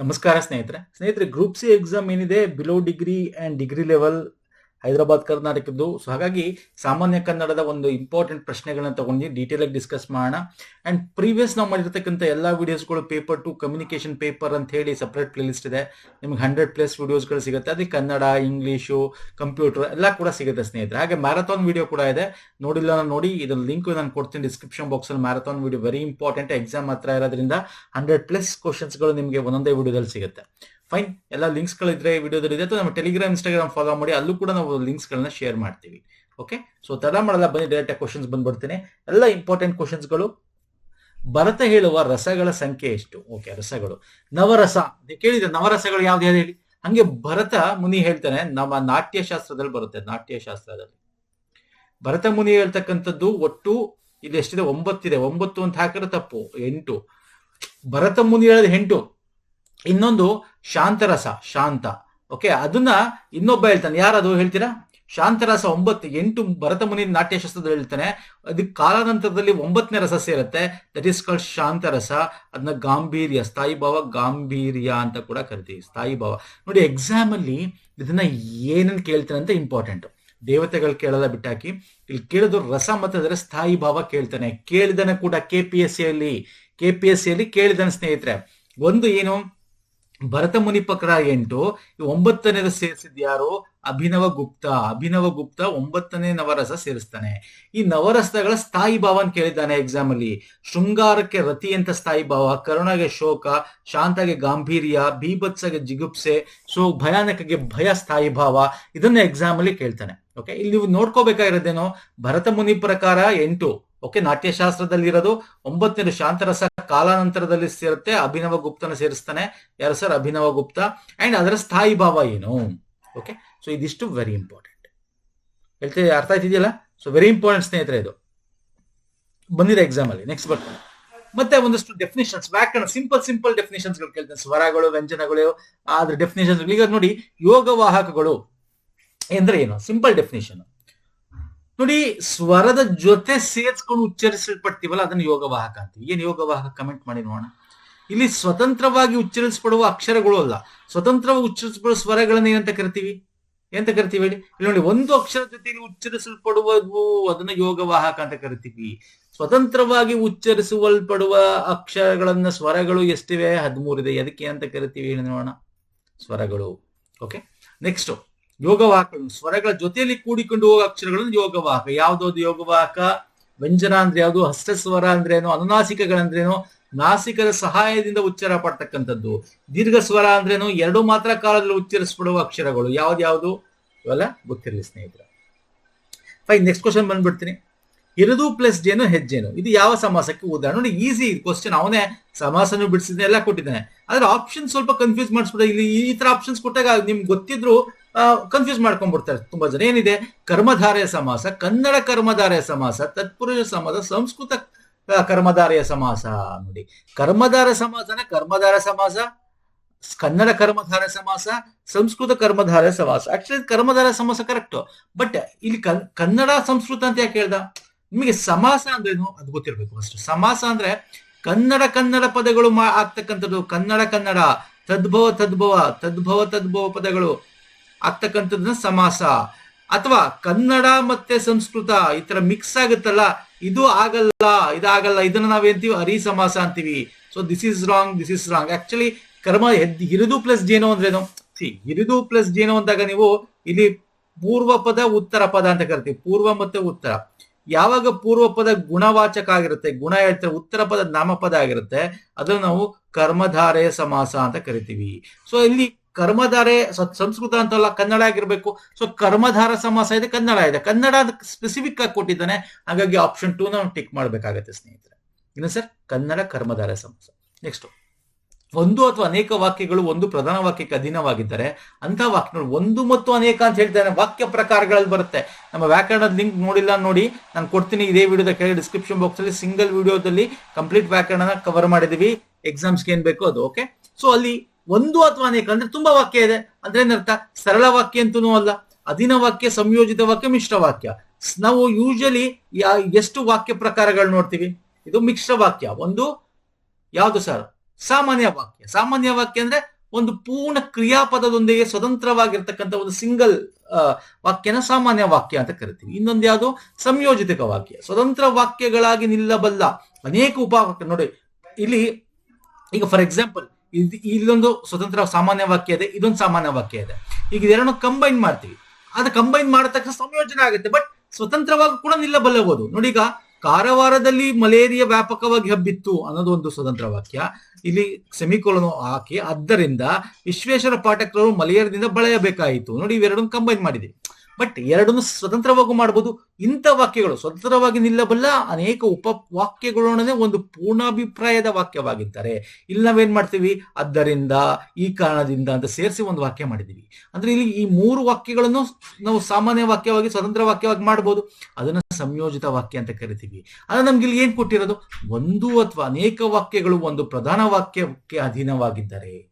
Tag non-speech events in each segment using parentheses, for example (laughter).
ನಮಸ್ಕಾರ ಸ್ನೇಹಿತರೆ. ಸ್ನೇಹಿತರೆ ಗ್ರೂಪ್ ಸಿ ಎಕ್ಸಾಮ್ ಏನಿದೆ? Below degree and degree level Hyderabad, ಕರ್ನಾಟಕದ್ದು. ಸೊ ಹಾಗಾಗಿ ಸಾಮಾನ್ಯ ಕನ್ನಡದ ಒಂದು ಇಂಪಾರ್ಟೆಂಟ್ ಪ್ರಶ್ನೆಗಳನ್ನ ತಗೊಂಡು ಡೀಟೇಲ್ ಆಗಿ ಡಿಸ್ಕಸ್ ಮಾಡೋಣ. ಅಂಡ್ ಪ್ರೀವಿಯಸ್ ನಾವು ಮಾಡಿರ್ತಕ್ಕಂಥ ಎಲ್ಲ ವಿಡಿಯೋಸ್ಗಳು ಪೇಪರ್ ಟು ಕಮ್ಯುನಿಕೇಶನ್ ಪೇಪರ್ ಅಂತ ಹೇಳಿ ಸಪ್ರೇಟ್ ಪ್ಲೇಲಿಸ್ಟ್ ಇದೆ. ನಿಮ್ಗೆ ಹಂಡ್ರೆಡ್ ಪ್ಲಸ್ ವಿಡಿಯೋಸ್ಗಳು ಸಿಗುತ್ತೆ. ಅದಕ್ಕೆ ಕನ್ನಡ, ಇಂಗ್ಲೀಷು ಕಂಪ್ಯೂಟರ್ ಎಲ್ಲ ಕೂಡ ಸಿಗುತ್ತೆ ಸ್ನೇಹಿತರೆ. ಹಾಗೆ ಮ್ಯಾರಥಾನ್ ವಿಡಿಯೋ ಕೂಡ ಇದೆ. ನೋಡಿಲ್ಲ ನೋಡಿ, ಇದರ ಲಿಂಕ್ ನಾನು ಕೊಡ್ತೀನಿ ಡಿಸ್ಕ್ರಿಪ್ಷನ್ ಬಾಕ್ಸ್ ಅಲ್ಲಿ. Marathon video very important exam ಹತ್ರ ಇರೋದ್ರಿಂದ ಹಂಡ್ರೆಡ್ ಪ್ಲಸ್ ಕ್ವಶನ್ಸ್ಗಳು ನಿಮಗೆ ಒಂದೊಂದೇ ವಿಡಿಯೋದಲ್ಲಿ ಸಿಗುತ್ತೆ. ಫೈನ್ ಎಲ್ಲ ಲಿಂಕ್ಸ್ ಗಳಿದ್ರೆ ವಿಡಿಯೋದಲ್ಲಿ ಅಥವಾ ನಮ್ಮ ಟೆಲಿಗ್ರಾಮ್ ಇನ್ಸ್ಟಾಗ್ರಾಮ್ ಫಾಲೋ ಮಾಡಿ, ಅಲ್ಲೂ ಕೂಡ ನಾವು ಲಿಂಕ್ಸ್ ಗಳನ್ನ ಶೇರ್ ಮಾಡ್ತೀವಿ. ಓಕೆ ಸೊ ತಡ ಮಾಡಲ್ಲ, ಬನ್ನಿ ಡೈರೆಕ್ಟ್ ಕ್ವಶನ್ಸ್ ಬಂದ್ಬಿಡ್ತೀನಿ. ಎಲ್ಲ ಇಂಪಾರ್ಟೆಂಟ್ ಕ್ವಶನ್ಸ್ಗಳು ಭರತ ಹೇಳುವ ರಸಗಳ ಸಂಖ್ಯೆ ಎಷ್ಟು? ಓಕೆ ರಸಗಳು. ನವರಸ. ನೀವು ಕೇಳಿದ್ರೆ ನವರಸಗಳು ಯಾವ್ದು ಯಾವ್ದು ಹೇಳಿ? ಹಂಗೆ ಭರತ ಮುನಿ ಹೇಳ್ತಾನೆ, ನಮ್ಮ ನಾಟ್ಯಶಾಸ್ತ್ರದಲ್ಲಿ ಬರುತ್ತೆ, ನಾಟ್ಯಶಾಸ್ತ್ರದಲ್ಲಿ. ಭರತ ಮುನಿ ಹೇಳ್ತಕ್ಕಂಥದ್ದು ಒಟ್ಟು ಇಲ್ಲಿ ಎಷ್ಟಿದೆ? ಒಂಬತ್ತಿದೆ. ಒಂಬತ್ತು ಅಂತ ಹಾಕಿದ್ರೆ ತಪ್ಪು. ಎಂಟು. ಭರತ ಮುನಿ ಹೇಳೋದು ಎಂಟು. ಇನ್ನೊಂದು ಶಾಂತರಸ, ಶಾಂತ. ಓಕೆ ಅದನ್ನ ಇನ್ನೊಬ್ಬ ಹೇಳ್ತಾನೆ. ಯಾರದು ಹೇಳ್ತೀರಾ? ಶಾಂತರಸ ಒಂಬತ್ತು, ಎಂಟು ಭರತ ಮುನಿ ನಾಟ್ಯಶಾಸ್ತ್ರದಲ್ಲಿ ಹೇಳ್ತಾನೆ. ಅದಕ್ಕೆ ಕಾಲಾನಂತರದಲ್ಲಿ ಒಂಬತ್ತನೇ ರಸ ಸೇರುತ್ತೆ. ದಟ್ ಈಸ್ ಕಾಲ್ಡ್ ಶಾಂತರಸ. ಅದನ್ನ ಗಾಂಭೀರ್ಯ, ಸ್ಥಾಯಿ ಭಾವ ಗಾಂಭೀರ್ಯ ಅಂತ ಕೂಡ ಕರಿತೀವಿ. ಸ್ಥಾಯಿ ಭಾವ. ನೋಡಿ ಎಕ್ಸಾಮ್ ಅಲ್ಲಿ ಇದನ್ನ ಏನನ್ನು ಕೇಳ್ತಾನೆ ಅಂತ ಇಂಪಾರ್ಟೆಂಟ್ ದೇವತೆಗಳು ಕೇಳಲ್ಲ ಬಿಟ್ಟಾಕಿ, ಇಲ್ಲಿ ಕೇಳಿದ್ರು ರಸ ಮತ್ತೆ ಸ್ಥಾಯಿ ಭಾವ ಕೇಳ್ತಾನೆ. ಕೇಳಿದನೆ ಕೂಡ ಕೆ ಪಿ ಎಸ್ ಸಿಯಲ್ಲಿ ಕೆ ಪಿ ಎಸ್ ಸಿಯಲ್ಲಿ ಕೇಳಿದನ ಸ್ನೇಹಿತರೆ. ಒಂದು ಏನು? ಭರತ ಮುನಿ ಪ್ರಕಾರ ಎಂಟು ಒಂಬತ್ತನೇದ ಸೇರಿಸಿದ್ಯಾರು ಅಭಿನವ ಗುಪ್ತ. ಅಭಿನವ ಗುಪ್ತ ಒಂಬತ್ತನೇ ನವರಸ ಸೇರಿಸ್ತಾನೆ. ಈ ನವರಸಗಳ ಸ್ಥಾಯಿ ಭಾವ ಅಂತ ಕೇಳಿದ್ದಾನೆ ಎಕ್ಸಾಮ್ ಅಲ್ಲಿ. ಶೃಂಗಾರಕ್ಕೆ ರತಿ ಅಂತ ಸ್ಥಾಯಿ ಭಾವ, ಕರುಣಗೆ ಶೋಕ, ಶಾಂತಗೆ ಗಾಂಭೀರ್ಯ ಬೀಭತ್ಸಗೆ ಜಿಗುಪ್ಸೆ, ಸೊ ಭಯಾನಕಗೆ ಭಯ ಸ್ಥಾಯಿ ಭಾವ, ಇದನ್ನ ಎಕ್ಸಾಮ್ ಅಲ್ಲಿ ಕೇಳ್ತಾನೆ. ಓಕೆ ಇಲ್ಲಿ ನೀವು ನೋಡ್ಕೋಬೇಕಾಗಿರೋದೇನೋ? ಭರತ ಮುನಿ ಪ್ರಕಾರ ಎಂಟು. ಓಕೆ ನಾಟ್ಯಶಾಸ್ತ್ರದಲ್ಲಿ ಇರೋದು ಒಂಬತ್ತನೇ ಶಾಂತರಸ ಕಾಲಾನಂತರದಲ್ಲಿ ಸೇರುತ್ತೆ, ಅಭಿನವ ಗುಪ್ತನ ಸೇರಿಸ್ತಾನೆ. ಯಾರು ಸರ್? ಅಭಿನವ ಗುಪ್ತ. ಅಂಡ್ ಅದರ ಸ್ಥಾಯಿ ಭಾವ ಏನು? ಓಕೆ, ಸೊ ಇದಿಷ್ಟು ವೆರಿ ಇಂಪಾರ್ಟೆಂಟ್ ಹೇಳ್ತೀವಿ ಅರ್ಥ ಆಯ್ತಿದೆಯಲ್ಲ? ಸೊ ವೆರಿ ಇಂಪಾರ್ಟೆಂಟ್ ಸ್ನೇಹಿತರೆ ಇದು. ಬಂದಿದೆ ಎಕ್ಸಾಮ್ ಅಲ್ಲಿ ನೆಕ್ಸ್ಟ್ ಬರ್ತಾನೆ. ಮತ್ತೆ ಒಂದಷ್ಟು ಡೆಫಿನೇಷನ್ಸ್ ವ್ಯಾಕರಣ ಸಿಂಪಲ್ ಸಿಂಪಲ್ ಡೆಫಿನೇಷನ್ಸ್ಗಳು ಕೇಳ್ತಾನೆ. ಸ್ವರಗಳು, ವ್ಯಂಜನಗಳು, ಆದ್ರೆ ಡೆಫಿನೇಷನ್ಸ್ ಈಗ ನೋಡಿ ಯೋಗವಾಹಕಗಳು ಎಂದ್ರೆ ಏನು? ಸಿಂಪಲ್ ಡೆಫಿನೇಷನ್ ನೋಡಿ ಸ್ವರದ ಜೊತೆ ಸೇರ್ಸ್ಕೊಂಡು ಉಚ್ಚರಿಸಲ್ಪಡ್ತೀವಲ್ಲ ಅದನ್ನ ಯೋಗವಾಹಕ ಅಂತೀವಿ. ಏನ್ ಯೋಗವಾಹಕ? ಕಮೆಂಟ್ ಮಾಡಿ ನೋಡೋಣ. ಇಲ್ಲಿ ಸ್ವತಂತ್ರವಾಗಿ ಉಚ್ಚರಿಸಲ್ಪಡುವ ಅಕ್ಷರಗಳು ಅಲ್ಲ. ಸ್ವತಂತ್ರವಾಗಿ ಉಚ್ಚರಿಸಲ್ಪಡುವ ಸ್ವರಗಳನ್ನ ಏನಂತ ಕರಿತೀವಿ? ಎಂತ ಕರಿತೀವಿ ಹೇಳಿ? ಇಲ್ಲಿ ನೋಡಿ, ಒಂದು ಅಕ್ಷರ ಜೊತೆಗೆ ಉಚ್ಚರಿಸಲ್ಪಡುವುದು, ಅದನ್ನ ಯೋಗವಾಹಕ ಅಂತ ಕರಿತೀವಿ. ಸ್ವತಂತ್ರವಾಗಿ ಉಚ್ಚರಿಸುವಲ್ಪಡುವ ಅಕ್ಷರಗಳನ್ನ ಸ್ವರಗಳು ಎಷ್ಟಿವೆ? ಹದಿಮೂರಿದೆ ಅದಕ್ಕೆ ಅಂತ ಕರಿತೀವಿ ಹೇಳಿ ನೋಡೋಣ. ಸ್ವರಗಳು. ಓಕೆ ನೆಕ್ಸ್ಟ್ ಯೋಗವಾಹಕ, ಸ್ವರಗಳ ಜೊತೆಯಲ್ಲಿ ಕೂಡಿಕೊಂಡು ಹೋಗೋ ಅಕ್ಷರಗಳನ್ನು ಯೋಗವಾಹಕ. ಯಾವ್ದಾವ್ದು ಯೋಗವಾಹಕ? ವ್ಯಂಜನ ಅಂದ್ರೆ ಯಾವುದು? ಹಸ್ತಸ್ವರ ಅಂದ್ರೇನು? ಅನುನಾಸಿಕಗಳಂದ್ರೇನು ನಾಸಿಕದ ಸಹಾಯದಿಂದ ಉಚ್ಚಾರ ಪಡ್ತಕ್ಕಂಥದ್ದು ದೀರ್ಘ ಸ್ವರ ಅಂದ್ರೇನು? ಎರಡು ಮಾತ್ರ ಕಾಲದಲ್ಲಿ ಉಚ್ಚರಿಸ್ಬಿಡುವ ಅಕ್ಷರಗಳು. ಯಾವ್ದ್ಯಾವುದು ಇವೆಲ್ಲ ಗೊತ್ತಿರಲಿ ಸ್ನೇಹಿತರೆ. ಫೈನ್ ನೆಕ್ಸ್ಟ್ ಕ್ವಶನ್ ಬಂದ್ಬಿಡ್ತೀನಿ. ಇರದು ಪ್ಲಸ್ ಜೇನು ಹೆಜ್ಜೇನು. ಇದು ಯಾವ ಸಮಾಸಕ್ಕೆ ಉದಾಹರಣೆ? ನೋಡಿ ಈಸಿ ಕ್ವಶನ್ ಅವನೇ ಸಮಾಸನು ಬಿಡಿಸಿದ ಎಲ್ಲ ಕೊಟ್ಟಿದ್ದಾನೆ. ಆದ್ರೆ ಆಪ್ಷನ್ ಸ್ವಲ್ಪ ಕನ್ಫ್ಯೂಸ್ ಮಾಡಿಸ್ಬಿಡ ಇಲ್ಲಿ ಈ ತರ ಆಪ್ಷನ್ಸ್ ಕೊಟ್ಟಾಗ ನಿಮ್ಗೆ ಗೊತ್ತಿದ್ರು ಕನ್ಫ್ಯೂಸ್ ಮಾಡ್ಕೊಂಡ್ಬಿಡ್ತಾರೆ ತುಂಬಾ ಜನ. ಏನಿದೆ? ಕರ್ಮಧಾರೆಯ ಸಮಾಸ, ಕನ್ನಡ ಕರ್ಮಧಾರೆಯ ಸಮಾಸ, ತತ್ಪುರುಷ ಸಮಾಸ, ಸಂಸ್ಕೃತ ಕರ್ಮಧಾರೆಯ ಸಮಾಸ ನೋಡಿ. ಕರ್ಮಧಾರ ಸಮಾಸನ ಕರ್ಮಧಾರ ಸಮಾಸ, ಕನ್ನಡ ಕರ್ಮಧಾರ ಸಮಾಸ, ಸಂಸ್ಕೃತ ಕರ್ಮಧಾರ ಸಮಾಸ. ಆಕ್ಚುಲಿ ಕರ್ಮಧಾರ ಸಮಾಸ ಕರೆಕ್ಟ್ ಬಟ್ ಇಲ್ಲಿ ಕನ್ನಡ, ಸಂಸ್ಕೃತ ಅಂತ ಯಾಕೆ ಹೇಳ್ದ? ನಿಮಗೆ ಸಮಾಸ ಅಂದ್ರೇನು ಅದು ಗೊತ್ತಿರಬೇಕು ಅಷ್ಟು ಸಮಾಸ ಅಂದ್ರೆ ಕನ್ನಡ ಕನ್ನಡ ಪದಗಳು ಆಗ್ತಕ್ಕಂಥದ್ದು. ಕನ್ನಡ ಕನ್ನಡ. ತದ್ಭವ ತದ್ಭವ. ತದ್ಭವ ತದ್ಭವ ಪದಗಳು. ಆಗ್ತಕ್ಕಂಥದ್ದನ್ನ ಸಮಾಸ. ಅಥವಾ ಕನ್ನಡ ಮತ್ತೆ ಸಂಸ್ಕೃತ ಈ ತರ ಮಿಕ್ಸ್ ಆಗುತ್ತಲ್ಲ, ಇದು ಆಗಲ್ಲ, ಇದಾಗಲ್ಲ, ಇದನ್ನ ನಾವೇಂತೀವಿ ಅರಿ ಸಮಾಸ ಅಂತೀವಿ. So this is wrong this is wrong actually ಕರ್ಮ ಹಿರಿದು ಪ್ಲಸ್ ಜೇನು ಅಂದ್ರೇನು? ಹಿರಿದು ಪ್ಲಸ್ ಜೇನು ಅಂದಾಗ ನೀವು ಇಲ್ಲಿ ಪೂರ್ವ ಪದ ಉತ್ತರ ಪದ ಅಂತ ಕರಿತೀವಿ. ಪೂರ್ವ ಮತ್ತೆ ಉತ್ತರ. ಯಾವಾಗ ಪೂರ್ವ ಪದ ಗುಣವಾಚಕ ಆಗಿರುತ್ತೆ, ಗುಣ ಹೇಳ್ತಾರೆ ಉತ್ತರ ಪದ ನಾಮಪದ ಆಗಿರುತ್ತೆ, ಅದನ್ನು ನಾವು ಕರ್ಮಧಾರೆಯ ಸಮಾಸ ಅಂತ ಕರಿತೀವಿ. ಸೊ ಇಲ್ಲಿ ಕರ್ಮಧಾರೆ ಸಂಸ್ಕೃತ ಅಂತಲ್ಲ ಕನ್ನಡ ಆಗಿರ್ಬೇಕು. ಸೊ ಕರ್ಮಧಾರ ಸಮಾಸ ಇದೆ, ಕನ್ನಡ ಇದೆ. ಕನ್ನಡ ಸ್ಪೆಸಿಫಿಕ್ ಆಗಿ ಕೊಟ್ಟಿದ್ದಾನೆ. ಹಾಗಾಗಿ ಆಪ್ಷನ್ ಟೂ ನಾವು ಟಿಕ್ ಮಾಡಬೇಕಾಗತ್ತೆ ಸ್ನೇಹಿತರೆ. ಇನ್ನು ಸರ್ ಕನ್ನಡ ಕರ್ಮಧಾರ ಸಮಾಸ. ನೆಕ್ಸ್ಟ್ ಒಂದು ಅಥವಾ ಅನೇಕ ವಾಕ್ಯಗಳು ಒಂದು ಪ್ರಧಾನ ವಾಕ್ಯಕ್ಕೆ ಅಧೀನವಾಗಿದ್ದರೆ ಅಂತ ವಾಕ್ಯಗಳು ಒಂದು ಮತ್ತು ಅನೇಕ ಅಂತ ಹೇಳ್ತಾರೆ ವಾಕ್ಯ ಪ್ರಕಾರಗಳಲ್ಲಿ ಬರುತ್ತೆ. ನಮ್ಮ ವ್ಯಾಕರಣದ ಲಿಂಕ್ ನೋಡಿಲ್ಲ ನೋಡಿ. ನಾನು ಕೊಡ್ತೀನಿ ಇದೇ ವಿಡಿಯೋದ ಕೆಳಗೆ ಡಿಸ್ಕ್ರಿಪ್ಷನ್ ಬಾಕ್ಸ್ ಅಲ್ಲಿ ಸಿಂಗಲ್ ವಿಡಿಯೋದಲ್ಲಿ ಕಂಪ್ಲೀಟ್ ವ್ಯಾಕರಣನ ಕವರ್ ಮಾಡಿದೀವಿ ಎಕ್ಸಾಮ್ಸ್ಗೆ ಏನ್ ಬೇಕು ಅದು ಓಕೆ ಸೊ ಅಲ್ಲಿ ಒಂದು ಅಥವಾ ಅನೇಕ, ಅಂದ್ರೆ ತುಂಬಾ ವಾಕ್ಯ ಇದೆ. ಅಂದ್ರೆ ಏನರ್ಥ ಸರಳ ವಾಕ್ಯ ಅಂತೂ ಅಲ್ಲ. ಅಧೀನ ವಾಕ್ಯ, ಸಂಯೋಜಿತ ವಾಕ್ಯ, ಮಿಶ್ರ ವಾಕ್ಯ. ನಾವು ಯೂಶಲಿ ಎಷ್ಟು ವಾಕ್ಯ ಪ್ರಕಾರಗಳು ನೋಡ್ತೀವಿ? ಇದು ಮಿಶ್ರ ವಾಕ್ಯ. ಒಂದು ಯಾವುದು ಸರ್? ಸಾಮಾನ್ಯ ವಾಕ್ಯ. ಸಾಮಾನ್ಯ ವಾಕ್ಯ ಅಂದ್ರೆ ಒಂದು ಪೂರ್ಣ ಕ್ರಿಯಾಪದದೊಂದಿಗೆ ಸ್ವತಂತ್ರವಾಗಿರ್ತಕ್ಕಂಥ ಒಂದು ಸಿಂಗಲ್ ವಾಕ್ಯನ ಸಾಮಾನ್ಯ ವಾಕ್ಯ ಅಂತ ಕರಿತೀವಿ. ಇನ್ನೊಂದು ಯಾವುದು? ಸಂಯೋಜಿತ ವಾಕ್ಯ. ಸ್ವತಂತ್ರ ವಾಕ್ಯಗಳಾಗಿ ನಿಲ್ಲಬಲ್ಲ ಅನೇಕ ಉಪವಾಕ್ಯ. ನೋಡಿ, ಇಲ್ಲಿ ಈಗ ಫಾರ್ ಎಕ್ಸಾಂಪಲ್ ಇಲ್ಲೊಂದು ಸ್ವತಂತ್ರ ಸಾಮಾನ್ಯ ವಾಕ್ಯ ಇದೆ, ಇದೊಂದು ಸಾಮಾನ್ಯ ವಾಕ್ಯ ಇದೆ. ಈಗ ಇದೆರಡನ್ನು ಕಂಬೈನ್ ಮಾಡ್ತೀವಿ. ಅದು ಕಂಬೈನ್ ಮಾಡಿದ ತಕ್ಷಣ ಸಂಯೋಜನೆ ಆಗುತ್ತೆ ಬಟ್ ಸ್ವತಂತ್ರವಾಗಿ ಕೂಡ ನಿಲ್ಲಬಲ್ಲಬಹುದು ನೋಡಿ ಈಗ ಕಾರವಾರದಲ್ಲಿ ಮಲೇರಿಯಾ ವ್ಯಾಪಕವಾಗಿ ಹಬ್ಬಿತ್ತು ಅನ್ನೋದು ಒಂದು ಸ್ವತಂತ್ರ ವಾಕ್ಯ. ಇಲ್ಲಿ ಸೆಮಿಕೋಲನ್ ಹಾಕಿ, ಆದ್ದರಿಂದ ವಿಶ್ವೇಶ್ವರ ಪಾಠಕರು ಮಲೇರಿಯಾದಿಂದ ಬಳಯಬೇಕಾಯಿತು. ನೋಡಿ ಇವೆರಡನ್ನು ಕಂಬೈನ್ ಮಾಡಿದೆ. ಬಟ್ ಎರಡನ್ನು ಸ್ವತಂತ್ರವಾಗೂ ಮಾಡಬಹುದು ಇಂಥ ವಾಕ್ಯಗಳು ಸ್ವತಂತ್ರವಾಗಿ ನಿಲ್ಲಬಲ್ಲ ಅನೇಕ ಉಪ ವಾಕ್ಯಗಳೊಡನೆ ಒಂದು ಪೂರ್ಣಾಭಿಪ್ರಾಯದ ವಾಕ್ಯವಾಗಿದ್ದಾರೆ ಇಲ್ಲಿ ನಾವೇನ್ ಮಾಡ್ತೀವಿ? ಅದರಿಂದ ಈ ಕಾರಣದಿಂದ ಅಂತ ಸೇರಿಸಿ ಒಂದು ವಾಕ್ಯ ಮಾಡಿದೀವಿ ಅಂದ್ರೆ ಇಲ್ಲಿ ಈ ಮೂರು ವಾಕ್ಯಗಳನ್ನು ನಾವು ಸಾಮಾನ್ಯ ವಾಕ್ಯವಾಗಿ, ಸ್ವತಂತ್ರ ವಾಕ್ಯವಾಗಿ ಮಾಡಬಹುದು ಅದನ್ನ ಸಂಯೋಜಿತ ವಾಕ್ಯ ಅಂತ ಕರಿತೀವಿ. ಆದ್ರೆ ನಮ್ಗೆ ಇಲ್ಲಿ ಏನ್ ಕೊಟ್ಟಿರೋದು? ಒಂದು ಅಥವಾ ಅನೇಕ ವಾಕ್ಯಗಳು ಒಂದು ಪ್ರಧಾನ ವಾಕ್ಯಕ್ಕೆ ಅಧೀನವಾಗಿದ್ದಾರೆ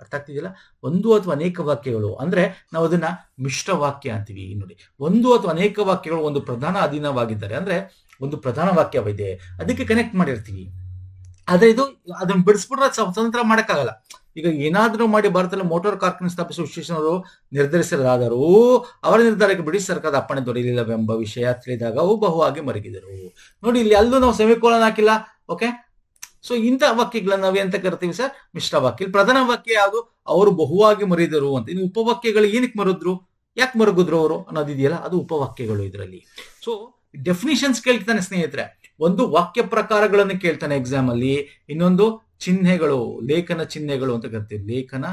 ಅರ್ಥ ಆಗ್ತಿದೆಯಲ್ಲ? ಒಂದು ಅಥವಾ ಅನೇಕ ವಾಕ್ಯಗಳು, ಅಂದ್ರೆ ನಾವು ಅದನ್ನ ಮಿಶ್ರ ವಾಕ್ಯ ಅಂತೀವಿ, ನೋಡಿ. ಒಂದು ಅಥವಾ ಅನೇಕ ವಾಕ್ಯಗಳು ಒಂದು ಪ್ರಧಾನ ಅಧೀನವಾಗಿದ್ದಾರೆ, ಅಂದ್ರೆ ಒಂದು ಪ್ರಧಾನ ವಾಕ್ಯವಿದೆ, ಅದಕ್ಕೆ ಕನೆಕ್ಟ್ ಮಾಡಿರ್ತೀವಿ. ಆದರೆ ಇದು ಅದನ್ನ ಬಿಡಿಸ್ಬಿಟ್ರೆ ಸ್ವತಂತ್ರ ಮಾಡೋಕ್ಕಾಗಲ್ಲ. ಈಗ ಏನಾದರೂ ಮಾಡಿ ಭಾರತದಲ್ಲಿ ಮೋಟಾರ್ ಕಾರ್ಖಾನೆ ಸ್ಥಾಪಿಸುವ ವಿಶೇಷವರು ನಿರ್ಧರಿಸಲಾದರೂ ಅವರ ನಿರ್ಧಾರಕ್ಕೆ ಬ್ರಿಟಿಷ್ ಸರ್ಕಾರದ ಅಪ್ಪಣೆ ದೊರೆಯಲಿಲ್ಲವೆಂಬ ವಿಷಯ ತಿಳಿದಾಗ ಅವು ಬಹುವಾಗಿ ಮರಗಿದರು. ನೋಡಿ, ಇಲ್ಲಿ ಅಲ್ಲೂ ನಾವು ಸೆಮಿಕೋಲನ್ ಹಾಕಿಲ್ಲ, ಓಕೆ? ಸೊ ಇಂಥ ವಾಕ್ಯಗಳನ್ನ ಎಂತ ಕರಿತೀವಿ ಸರ್? ಮಿಶ್ರ ವಾಕ್ಯ. ಪ್ರಧಾನ ವಾಕ್ಯ ಯಾವುದು? ಅವರು ಬಹುವಾಗಿ ಮರಿದರು ಅಂತ. ಇನ್ನು ಉಪವಾಕ್ಯಗಳು ಏನಕ್ಕೆ ಮರದ್ರು? ಯಾಕೆ ಮರಗಿದ್ರು ಅವರು ಅನ್ನೋದಿದೆಯಲ್ಲ ಅದು ಉಪವಾಕ್ಯಗಳು ಇದರಲ್ಲಿ. ಸೊ ಡೆಫಿನಿಷನ್ಸ್ ಕೇಳ್ತಾನೆ ಸ್ನೇಹಿತರೆ. ಒಂದು ವಾಕ್ಯ ಪ್ರಕಾರಗಳನ್ನು ಕೇಳ್ತಾನೆ ಎಕ್ಸಾಮ್ ಅಲ್ಲಿ. ಇನ್ನೊಂದು ಚಿಹ್ನೆಗಳು, ಲೇಖನ ಚಿಹ್ನೆಗಳು ಅಂತ ಕರಿತೀವಿ. ಲೇಖನ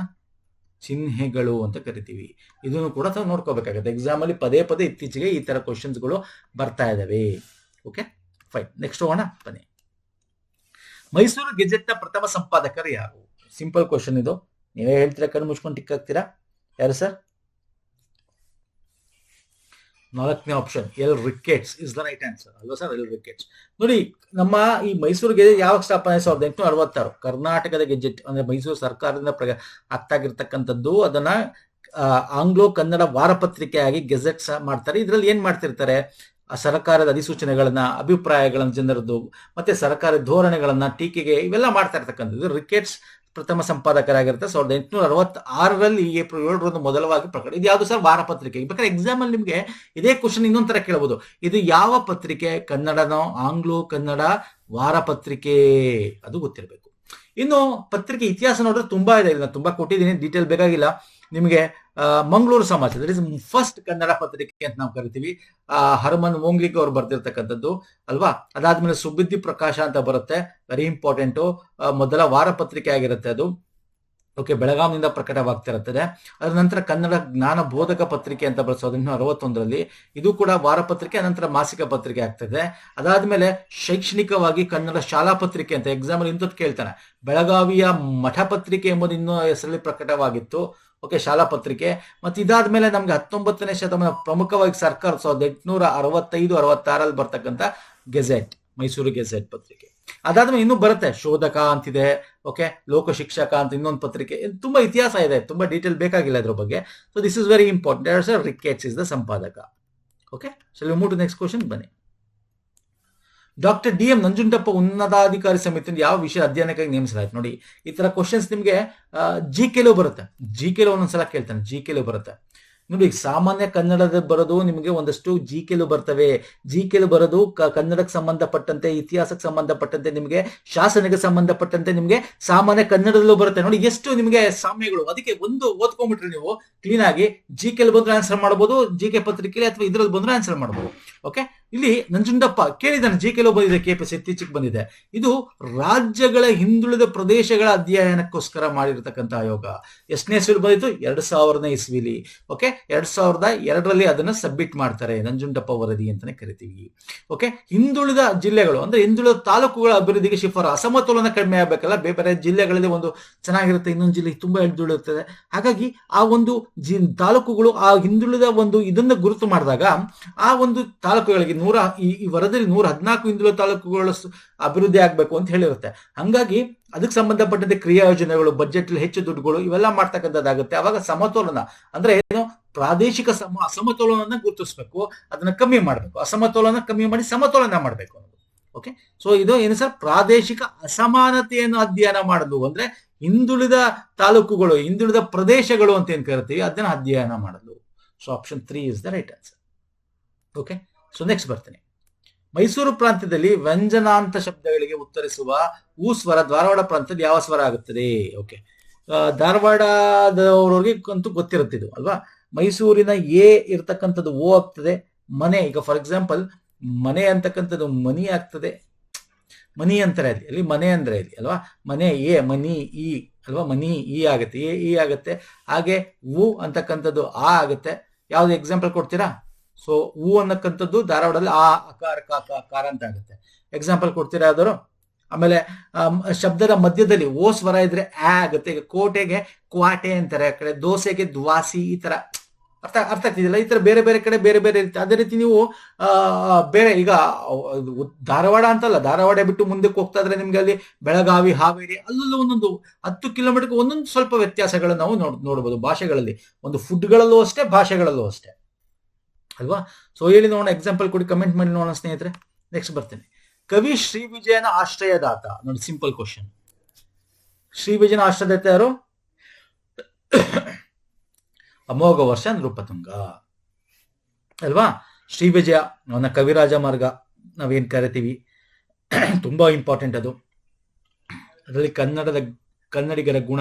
ಚಿಹ್ನೆಗಳು ಅಂತ ಕರಿತೀವಿ. ಇದನ್ನು ಕೂಡ ತಾವು ನೋಡ್ಕೋಬೇಕಾಗತ್ತೆ. ಎಕ್ಸಾಮ್ ಅಲ್ಲಿ ಪದೇ ಪದೇ ಇತ್ತೀಚೆಗೆ ಈ ತರ ಕ್ವಶನ್ಸ್ಗಳು ಬರ್ತಾ ಇದಾವೆ. ಓಕೆ ಫೈನ್ ನೆಕ್ಸ್ಟ್ ಹೋಗೋಣ ಬನ್ನಿ. ಮೈಸೂರು ಗೆಜೆಟ್ನ ಪ್ರಥಮ ಸಂಪಾದಕರು ಯಾರು? ಸಿಂಪಲ್ ಕ್ವಶನ್ ಇದು. ನೀವೇ ಹೇಳ್ತೀರಾ, ಕಣ್ಣು ಮುಚ್ಕೊಂಡು ಟಿಕ್ ಹಾಕ್ತೀರಾ? ಯಾರು ಸರ್ ನಾಲ್ಕನೇ option L Ricketts is the right answer ಅಲ್ವಾ ಸರ್ ಎಲ್ ರಿಕೆಟ್ಸ್ ನೋಡಿ, ನಮ್ಮ ಈ ಮೈಸೂರು ಗೆಜೆಟ್ ಯಾವಾಗ ಸ್ಥಾಪನೆ? ಸಾವಿರದ ಎಂಟುನೂರ ಅರವತ್ತಾರು. ಕರ್ನಾಟಕದ ಗೆಜೆಟ್, ಅಂದ್ರೆ ಮೈಸೂರು ಸರ್ಕಾರದಿಂದ ಪ್ರ ಆಗ್ತಾಗಿರ್ತಕ್ಕಂಥದ್ದು, ಅದನ್ನ ಆಂಗ್ಲೋ ಕನ್ನಡ ವಾರಪತ್ರಿಕೆಯಾಗಿ ಗೆಜೆಟ್ಸ್ ಮಾಡ್ತಾರೆ. ಇದರಲ್ಲಿ ಏನ್ ಮಾಡ್ತಿರ್ತಾರೆ? ಸರ್ಕಾರದ ಅಧಿಸೂಚನೆಗಳನ್ನ, ಅಭಿಪ್ರಾಯಗಳನ್ನು ಜನರದ್ದು, ಮತ್ತೆ ಸರ್ಕಾರದ ಧೋರಣೆಗಳನ್ನ, ಟೀಕೆಗೆ ಇವೆಲ್ಲ ಮಾಡ್ತಾ ಇರ್ತಕ್ಕಂಥದ್ದು. ರಿಕೆಟ್ಸ್ ಪ್ರಥಮ ಸಂಪಾದಕರಾಗಿರುತ್ತೆ. ಸಾವಿರದ ಎಂಟುನೂರ ಅರವತ್ತ ಆರರಲ್ಲಿ ಏಪ್ರಿಲ್ ಏಳರಂದು ಮೊದಲವಾಗಿ ಪ್ರಕಟ. ಇದು ಯಾವುದು ಸರ್? ವಾರಪತ್ರಿಕೆ. ಬೇಕಾದ್ರೆ ಎಕ್ಸಾಮ್ ಅಲ್ಲಿ ನಿಮಗೆ ಇದೇ ಕ್ವಶನ್ ಇನ್ನೊಂದು ತರ ಕೇಳಬಹುದು ಇದು ಯಾವ ಪತ್ರಿಕೆ? ಕನ್ನಡನೋ, ಆಂಗ್ಲೋ, ಕನ್ನಡ, ವಾರಪತ್ರಿಕೆ? ಅದು ಗೊತ್ತಿರಬೇಕು. ಇನ್ನು ಪತ್ರಿಕೆ ಇತಿಹಾಸ ನೋಡಿದ್ರೆ ತುಂಬಾ ಇದೆ. ನಾನು ತುಂಬಾ ಕೊಟ್ಟಿದ್ದೀನಿ. ಡೀಟೇಲ್ ಬೇಕಾಗಿಲ್ಲ. ನಿಮಗೆ ಮಂಗಳೂರು ಸಮಾಜ ದಟ್ ಇಸ್ ಫಸ್ಟ್ ಕನ್ನಡ ಪತ್ರಿಕೆ ಅಂತ ನಾವು ಕರಿತೀವಿ. ಆ, ಹರಮನ್ ಮೋಂಗ್ಲಿಕ್ ಅವರು ಬರ್ತಿರ್ತಕ್ಕಂಥದ್ದು, ಅಲ್ವಾ? ಅದಾದ್ಮೇಲೆ ಸುಬುದ್ದಿ ಪ್ರಕಾಶ ಅಂತ ಬರುತ್ತೆ. ವೆರಿ ಇಂಪಾರ್ಟೆಂಟು ಮೊದಲ ವಾರ ಪತ್ರಿಕೆ ಆಗಿರುತ್ತೆ ಅದು. ಓಕೆ ಬೆಳಗಾವಿನಿಂದ ಪ್ರಕಟವಾಗ್ತಿರುತ್ತದೆ. ಅದರ ನಂತರ ಕನ್ನಡ ಜ್ಞಾನ ಬೋಧಕ ಪತ್ರಿಕೆ ಅಂತ ಬರ್ಸೋದು ಅರವತ್ತೊಂದರಲ್ಲಿ. ಇದು ಕೂಡ ವಾರಪತ್ರಿಕೆ ನಂತರ ಮಾಸಿಕ ಪತ್ರಿಕೆ ಆಗ್ತದೆ. ಅದಾದಮೇಲೆ ಶೈಕ್ಷಣಿಕವಾಗಿ ಕನ್ನಡ ಶಾಲಾ ಪತ್ರಿಕೆ ಅಂತ ಎಕ್ಸಾಮ್ ಅಲ್ಲಿ ಇಂಥದ್ದು ಕೇಳ್ತಾನೆ. ಬೆಳಗಾವಿಯ ಮಠ ಪತ್ರಿಕೆ ಎಂಬುದು ಇನ್ನೂ ಹೆಸರಲ್ಲಿ ಪ್ರಕಟವಾಗಿತ್ತು. ಓಕೆ, ಶಾಲಾ ಪತ್ರಿಕೆ. ಮತ್ತೆ ಇದಾದ್ಮೇಲೆ ನಮ್ಗೆ ಹತ್ತೊಂಬತ್ತನೇ ಶತಮಾನ ಪ್ರಮುಖವಾಗಿ ಸರ್ಕಾರ ಸಾವಿರದ ಎಂಟುನೂರ ಅರವತ್ತೈದು ಅರವತ್ತಾರಲ್ಲಿ ಬರ್ತಕ್ಕಂಥ ಗೆಜೆಟ್, ಮೈಸೂರು ಗೆಜೆಟ್ ಪತ್ರಿಕೆ. ಅದಾದ್ಮೇಲೆ ಇನ್ನೂ ಬರುತ್ತೆ, ಶೋಧಕ ಅಂತಿದೆ, ಓಕೆ ಲೋಕ ಶಿಕ್ಷಕ ಅಂತ ಇನ್ನೊಂದು ಪತ್ರಿಕೆ. ತುಂಬಾ ಇತಿಹಾಸ ಇದೆ, ತುಂಬಾ ಡೀಟೇಲ್ ಬೇಕಾಗಿಲ್ಲ ಅದ್ರ ಬಗ್ಗೆ. So this is very important Ricketts is the ಸಂಪಾದಕ. Okay so move to next question ಬನ್ನಿ. ಡಾಕ್ಟರ್ ಡಿ ಎಂ ನಂಜುಂಡಪ್ಪ ಉನ್ನತಾಧಿಕಾರಿ ಸಮಿತಿಯಿಂದ ಯಾವ ವಿಷಯ ಅಧ್ಯಯನಕ್ಕಾಗಿ ನೇಮಿಸಲಾಯ್ತು? ನೋಡಿ, ಈ ತರ ಕ್ವಶನ್ಸ್ ನಿಮಗೆ ಜಿ ಕೆಲು ಬರುತ್ತೆ. ಜಿ ಕೆಲು ಒಂದೊಂದ್ಸಲ ಕೇಳ್ತಾನೆ. ಜಿ ಕೆಲು ಬರುತ್ತೆ. ನೋಡಿ ಸಾಮಾನ್ಯ ಕನ್ನಡದ ಬರೋದು ನಿಮಗೆ ಒಂದಷ್ಟು ಜಿ ಕೆಲು ಬರ್ತವೆ. ಜಿ ಕೆಲು ಬರೋದು ಕನ್ನಡಕ್ಕೆ ಸಂಬಂಧಪಟ್ಟಂತೆ, ಇತಿಹಾಸಕ್ಕೆ ಸಂಬಂಧಪಟ್ಟಂತೆ ನಿಮಗೆ, ಶಾಸನಕ್ಕೆ ಸಂಬಂಧಪಟ್ಟಂತೆ ನಿಮಗೆ ಸಾಮಾನ್ಯ ಕನ್ನಡದಲ್ಲೂ ಬರುತ್ತೆ. ನೋಡಿ, ಎಷ್ಟು ನಿಮಗೆ ಸಾಮ್ಯಗಳು. ಅದಕ್ಕೆ ಒಂದು ಓದ್ಕೊಂಡ್ಬಿಟ್ರೆ ನೀವು ಕ್ಲೀನ್ ಆಗಿ ಜಿ ಕೆಲ್ ಬಂದ್ರೆ ಆನ್ಸರ್ ಮಾಡಬಹುದು ಜಿ ಕೆ ಪತ್ರಿಕೆಯಲ್ಲಿ ಅಥವಾ ಇದ್ರಲ್ಲಿ ಬಂದ್ರೆ ಆನ್ಸರ್ ಮಾಡಬಹುದು ಓಕೆ ಇಲ್ಲಿ ನಂಜುಂಡಪ್ಪ ಕೇಳಿದ್ದಾನೆ ಜಿ ಕೆಲವು ಬಂದಿದೆ, ಕೆ ಪಿ ಎಸ್ ಇತ್ತೀಚೆಗೆ ಬಂದಿದೆ. ಇದು ರಾಜ್ಯಗಳ ಹಿಂದುಳಿದ ಪ್ರದೇಶಗಳ ಅಧ್ಯಯನಕ್ಕೋಸ್ಕರ ಮಾಡಿರ್ತಕ್ಕಂಥ ಆಯೋಗ. ಎಷ್ಟನೇ ಇಸ್ವಿಲಿ ಬಂದಿತ್ತು, ಎರಡು ಸಾವಿರನೇ ಇಸ್ವಿಲಿ. ಓಕೆ ಎರಡ್ ಸಾವಿರದ ಎರಡರಲ್ಲಿ ಅದನ್ನ ಸಬ್ಮಿಟ್ ಮಾಡ್ತಾರೆ ನಂಜುಂಡಪ್ಪ ವರದಿ ಅಂತಾನೆ ಕರಿತೀವಿ. ಓಕೆ ಹಿಂದುಳಿದ ಜಿಲ್ಲೆಗಳು, ಅಂದ್ರೆ ಹಿಂದುಳಿದ ತಾಲೂಕುಗಳ ಅಭಿವೃದ್ಧಿಗೆ ಶಿಫಾರ ಅಸಮತೋಲನ ಕಡಿಮೆ ಆಗಬೇಕಲ್ಲ ಬೇರೆ ಬೇರೆ ಜಿಲ್ಲೆಗಳಲ್ಲಿ ಒಂದು ಚೆನ್ನಾಗಿರುತ್ತೆ, ಇನ್ನೊಂದು ಜಿಲ್ಲೆ ತುಂಬಾ ಹಿಂದುಳಿಯುತ್ತದೆ ಹಾಗಾಗಿ ಆ ಒಂದು ಜಿ ತಾಲೂಕುಗಳು ಆ ಹಿಂದುಳಿದ ಒಂದು ಇದನ್ನು ಗುರುತು ಮಾಡಿದಾಗ, ಆ ಒಂದು ತಾಲೂಕುಗಳಿಗೆ ನೂರ ಈ ವರದಿ ನೂರ ಹದಿನಾಲ್ಕು ಹಿಂದುಳಿದ ತಾಲೂಕುಗಳು ಅಭಿವೃದ್ಧಿ ಆಗ್ಬೇಕು ಅಂತ ಹೇಳಿರುತ್ತೆ. ಹಂಗಾಗಿ ಅದಕ್ಕೆ ಸಂಬಂಧಪಟ್ಟಂತೆ ಕ್ರಿಯಾ ಯೋಜನೆಗಳು ಬಜೆಟ್ ಹೆಚ್ಚು ದುಡ್ಡುಗಳು ಇವೆಲ್ಲ ಮಾಡ್ತಕ್ಕಂಥದ್ದಾಗುತ್ತೆ. ಅವಾಗ ಸಮತೋಲನ ಅಂದ್ರೆ ಏನು? ಪ್ರಾದೇಶಿಕ ಸಮ ಅಸಮತೋಲನ ಗುರುತಿಸ್ಬೇಕು. ಅದನ್ನ ಕಮ್ಮಿ ಮಾಡಬೇಕು. ಅಸಮತೋಲನ ಕಮ್ಮಿ ಮಾಡಿ ಸಮತೋಲನ ಮಾಡಬೇಕು ಓಕೆ ಸೊ ಇದು ಏನು ಸರ್? ಪ್ರಾದೇಶಿಕ ಅಸಮಾನತೆಯನ್ನು ಅಧ್ಯಯನ ಮಾಡಲು ಅಂದ್ರೆ ಹಿಂದುಳಿದ ತಾಲೂಕುಗಳು, ಹಿಂದುಳಿದ ಪ್ರದೇಶಗಳು ಅಂತ ಏನ್ ಕರಿತೀವಿ? ಅದನ್ನ ಅಧ್ಯಯನ ಮಾಡಲು so option three is the right answer okay so next ಬರ್ತೇನೆ. ಮೈಸೂರು ಪ್ರಾಂತ್ಯದಲ್ಲಿ ವ್ಯಂಜನಾಂತ ಶಬ್ದಗಳಿಗೆ ಉತ್ತರಿಸುವ ಊ ಸ್ವರ ಧಾರವಾಡ ಪ್ರಾಂತ್ಯದಲ್ಲಿ ಯಾವ ಸ್ವರ ಆಗುತ್ತದೆ? ಓಕೆ ಧಾರವಾಡದವ್ರವ್ರಿಗೆ ಅಂತೂ ಗೊತ್ತಿರುತ್ತೆ ಇದು, ಅಲ್ವಾ? ಮೈಸೂರಿನ ಎ ಇರ್ತಕ್ಕಂಥದ್ದು ಓ ಆಗ್ತದೆ, ಮನೆ, ಈಗ ಫಾರ್ ಎಕ್ಸಾಂಪಲ್ ಮನೆ ಅಂತಕ್ಕಂಥದ್ದು ಮನಿ ಆಗ್ತದೆ. ಮನಿ ಅಂತಾರೆ ಅಲ್ಲಿ ಅಲ್ಲಿ ಮನೆ ಅಂದ್ರೆ ಇಲ್ಲಿ, ಅಲ್ವಾ? ಮನೆ ಎ, ಮನಿ ಇ, ಅಲ್ವಾ? ಮನಿ ಇ ಆಗುತ್ತೆ, ಎ ಇ ಆಗುತ್ತೆ. ಹಾಗೆ ಊ ಅಂತಕ್ಕಂಥದ್ದು ಆ ಆಗುತ್ತೆ. ಯಾವ್ದು ಎಕ್ಸಾಂಪಲ್ ಕೊಡ್ತೀರಾ? ಸೊ ಹೂ ಅನ್ನಕ್ಕಂಥದ್ದು ಧಾರವಾಡದಲ್ಲಿ ಆ ಅಕಾರ ಕಾರ ಅಂತ ಆಗುತ್ತೆ. ಎಕ್ಸಾಂಪಲ್ ಕೊಡ್ತೀರಾ ಯಾವ್ದಾರು ಆಮೇಲೆ ಆಮ್, ಶಬ್ದದ ಮಧ್ಯದಲ್ಲಿ ಓ ಸ್ವರ ಇದ್ರೆ ಆ ಆಗುತ್ತೆ. ಈಗ ಕೋಟೆಗೆ ಕ್ವಾಟೆ ಅಂತಾರೆ ಆ ಕಡೆ ದೋಸೆಗೆ ದ್ವಾಸಿ ಈ ತರ. ಅರ್ಥ ಅರ್ಥ ಆಗ್ತಿದಿಲ್ಲ ಈ ತರ ಬೇರೆ ಬೇರೆ ಕಡೆ ಬೇರೆ ಬೇರೆ ಇರುತ್ತೆ. ಅದೇ ರೀತಿ ನೀವು ಬೇರೆ ಈಗ ಧಾರವಾಡ ಅಂತಲ್ಲ ಧಾರವಾಡ ಬಿಟ್ಟು ಮುಂದಕ್ಕೆ ಹೋಗ್ತಾ ಇದ್ರೆ ನಿಮ್ಗೆ ಅಲ್ಲಿ ಬೆಳಗಾವಿ ಹಾವೇರಿ ಅಲ್ಲೂ ಒಂದೊಂದು ಹತ್ತು ಕಿಲೋಮೀಟರ್ಗೆ ಒಂದೊಂದು ಸ್ವಲ್ಪ ವ್ಯತ್ಯಾಸಗಳನ್ನ ನಾವು ನೋಡ್ ನೋಡ್ಬೋದು ಭಾಷೆಗಳಲ್ಲಿ. ಒಂದು ಫುಡ್ಗಳಲ್ಲೂ ಅಷ್ಟೇ ಭಾಷೆಗಳಲ್ಲೂ ಅಷ್ಟೇ. ಅಲ್ವಾ? ಸೊ ಹೇಳಿ ನೋಡೋಣ? ಎಕ್ಸಾಂಪಲ್ ಕೊಡಿ ಕಮೆಂಟ್ ಮಾಡಿ ನೋಡೋಣ ಸ್ನೇಹಿತರೆ. ನೆಕ್ಸ್ಟ್ ಬರ್ತೇನೆ. ಕವಿ ಶ್ರೀ ವಿಜಯನ ಆಶ್ರಯದಾತ. ನೋಡಿ ಸಿಂಪಲ್ ಕ್ವಶನ್ ಶ್ರೀ ವಿಜಯನ ಆಶ್ರಯದಾತ ಯಾರು? ಅಮೋಘ ವರ್ಷ ನೃಪತುಂಗ ಅಲ್ವಾ? ಶ್ರೀ ವಿಜಯ, ಅವನ ಕವಿರಾಜ ಮಾರ್ಗ. ನಾವೇನ್ ಕರಿತೀವಿ? ತುಂಬಾ ಇಂಪಾರ್ಟೆಂಟ್ ಅದು. ಅದರಲ್ಲಿ ಕನ್ನಡದ, ಕನ್ನಡಿಗರ ಗುಣ,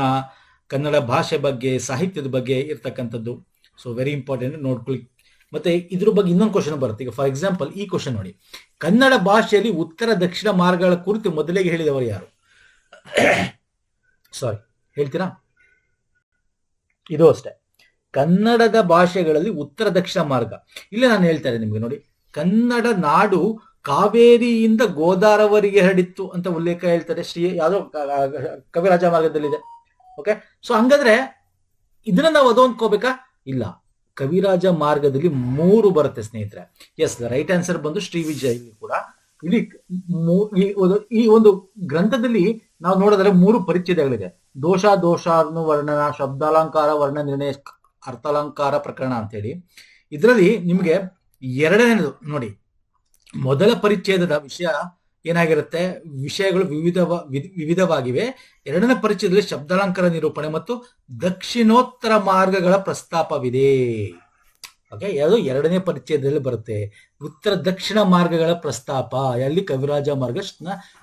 ಕನ್ನಡ ಭಾಷೆ ಬಗ್ಗೆ, ಸಾಹಿತ್ಯದ ಬಗ್ಗೆ ಇರ್ತಕ್ಕಂಥದ್ದು. ಸೊ ವೆರಿ ಇಂಪಾರ್ಟೆಂಟ್ ನೋಡ್ಕೊಳ್ಳಿ ಮತ್ತೆ ಇದ್ರ ಬಗ್ಗೆ ಇನ್ನೊಂದು ಕ್ವಶನ್ ಬರುತ್ತೆ. ಈಗ ಫಾರ್ ಎಕ್ಸಾಂಪಲ್ ಈ ಕ್ವಶನ್ ನೋಡಿ. ಕನ್ನಡ ಭಾಷೆಯಲ್ಲಿ ಉತ್ತರ, ದಕ್ಷಿಣ ಮಾರ್ಗಗಳ ಕುರಿತು ಮೊದಲಿಗೆ ಹೇಳಿದವರು ಯಾರು? (coughs) ಸಾರಿ ಹೇಳ್ತೀರಾ? ಇದು ಅಷ್ಟೇ. ಕನ್ನಡದ ಭಾಷೆಗಳಲ್ಲಿ ಉತ್ತರ, ದಕ್ಷಿಣ ಮಾರ್ಗ. ಇಲ್ಲಿ ನಾನು ಹೇಳ್ತಾರೆ ನಿಮಗೆ ನೋಡಿ. ಕನ್ನಡ ನಾಡು ಕಾವೇರಿಯಿಂದ ಗೋದಾರವರಿಗೆ ಹರಡಿತ್ತು ಅಂತ ಉಲ್ಲೇಖ ಹೇಳ್ತಾರೆ ಶ್ರೀ ಯಾವುದೋ ಕವಿರಾಜ ಮಾರ್ಗದಲ್ಲಿದೆ. ಓಕೆ ಸೊ ಹಂಗಾದ್ರೆ ಇದನ್ನ ನಾವು ಅದೊಂದ್ಕೋಬೇಕಾ? ಇಲ್ಲ. ಕವಿರಾಜ ಮಾರ್ಗದಲ್ಲಿ ಮೂರು ಬರುತ್ತೆ ಸ್ನೇಹಿತರೆ. ಎಸ್ ರೈಟ್ ಆನ್ಸರ್ ಬಂದು ಶ್ರೀ ವಿಜಯ ಕೂಡ. ಇಲ್ಲಿ ಈ ಒಂದು- ಗ್ರಂಥದಲ್ಲಿ ನಾವು ನೋಡಿದ್ರೆ ಮೂರು ಪರಿಚ್ಛೇದಗಳಿದೆ. ದೋಷ ದೋಷಾನು ವರ್ಣನ ಶಬ್ದಾಲಂಕಾರ, ವರ್ಣ ನಿರ್ಣಯ ಅರ್ಥಾಲಂಕಾರ ಪ್ರಕರಣ ಅಂತೇಳಿ. ಇದರಲ್ಲಿ ನಿಮಗೆ ಎರಡನೇದು ನೋಡಿ. ಮೊದಲ ಪರಿಚ್ಛೇದದ ವಿಷಯ ಏನಾಗಿರುತ್ತೆ? ವಿಷಯಗಳು ವಿವಿಧ ವಿವಿಧವಾಗಿವೆ. ಎರಡನೇ ಪರಿಚಯದಲ್ಲಿ ಶಬ್ದಾಲಂಕಾರ ನಿರೂಪಣೆ ಮತ್ತು ದಕ್ಷಿಣೋತ್ತರ ಮಾರ್ಗಗಳ ಪ್ರಸ್ತಾಪವಿದೆ. ಓಕೆ ಅದು ಎರಡನೇ ಪರಿಚಯದಲ್ಲಿ ಬರುತ್ತೆ. ಉತ್ತರ ದಕ್ಷಿಣ ಮಾರ್ಗಗಳ ಪ್ರಸ್ತಾಪ. ಅಲ್ಲಿ ಕವಿರಾಜ ಮಾರ್ಗ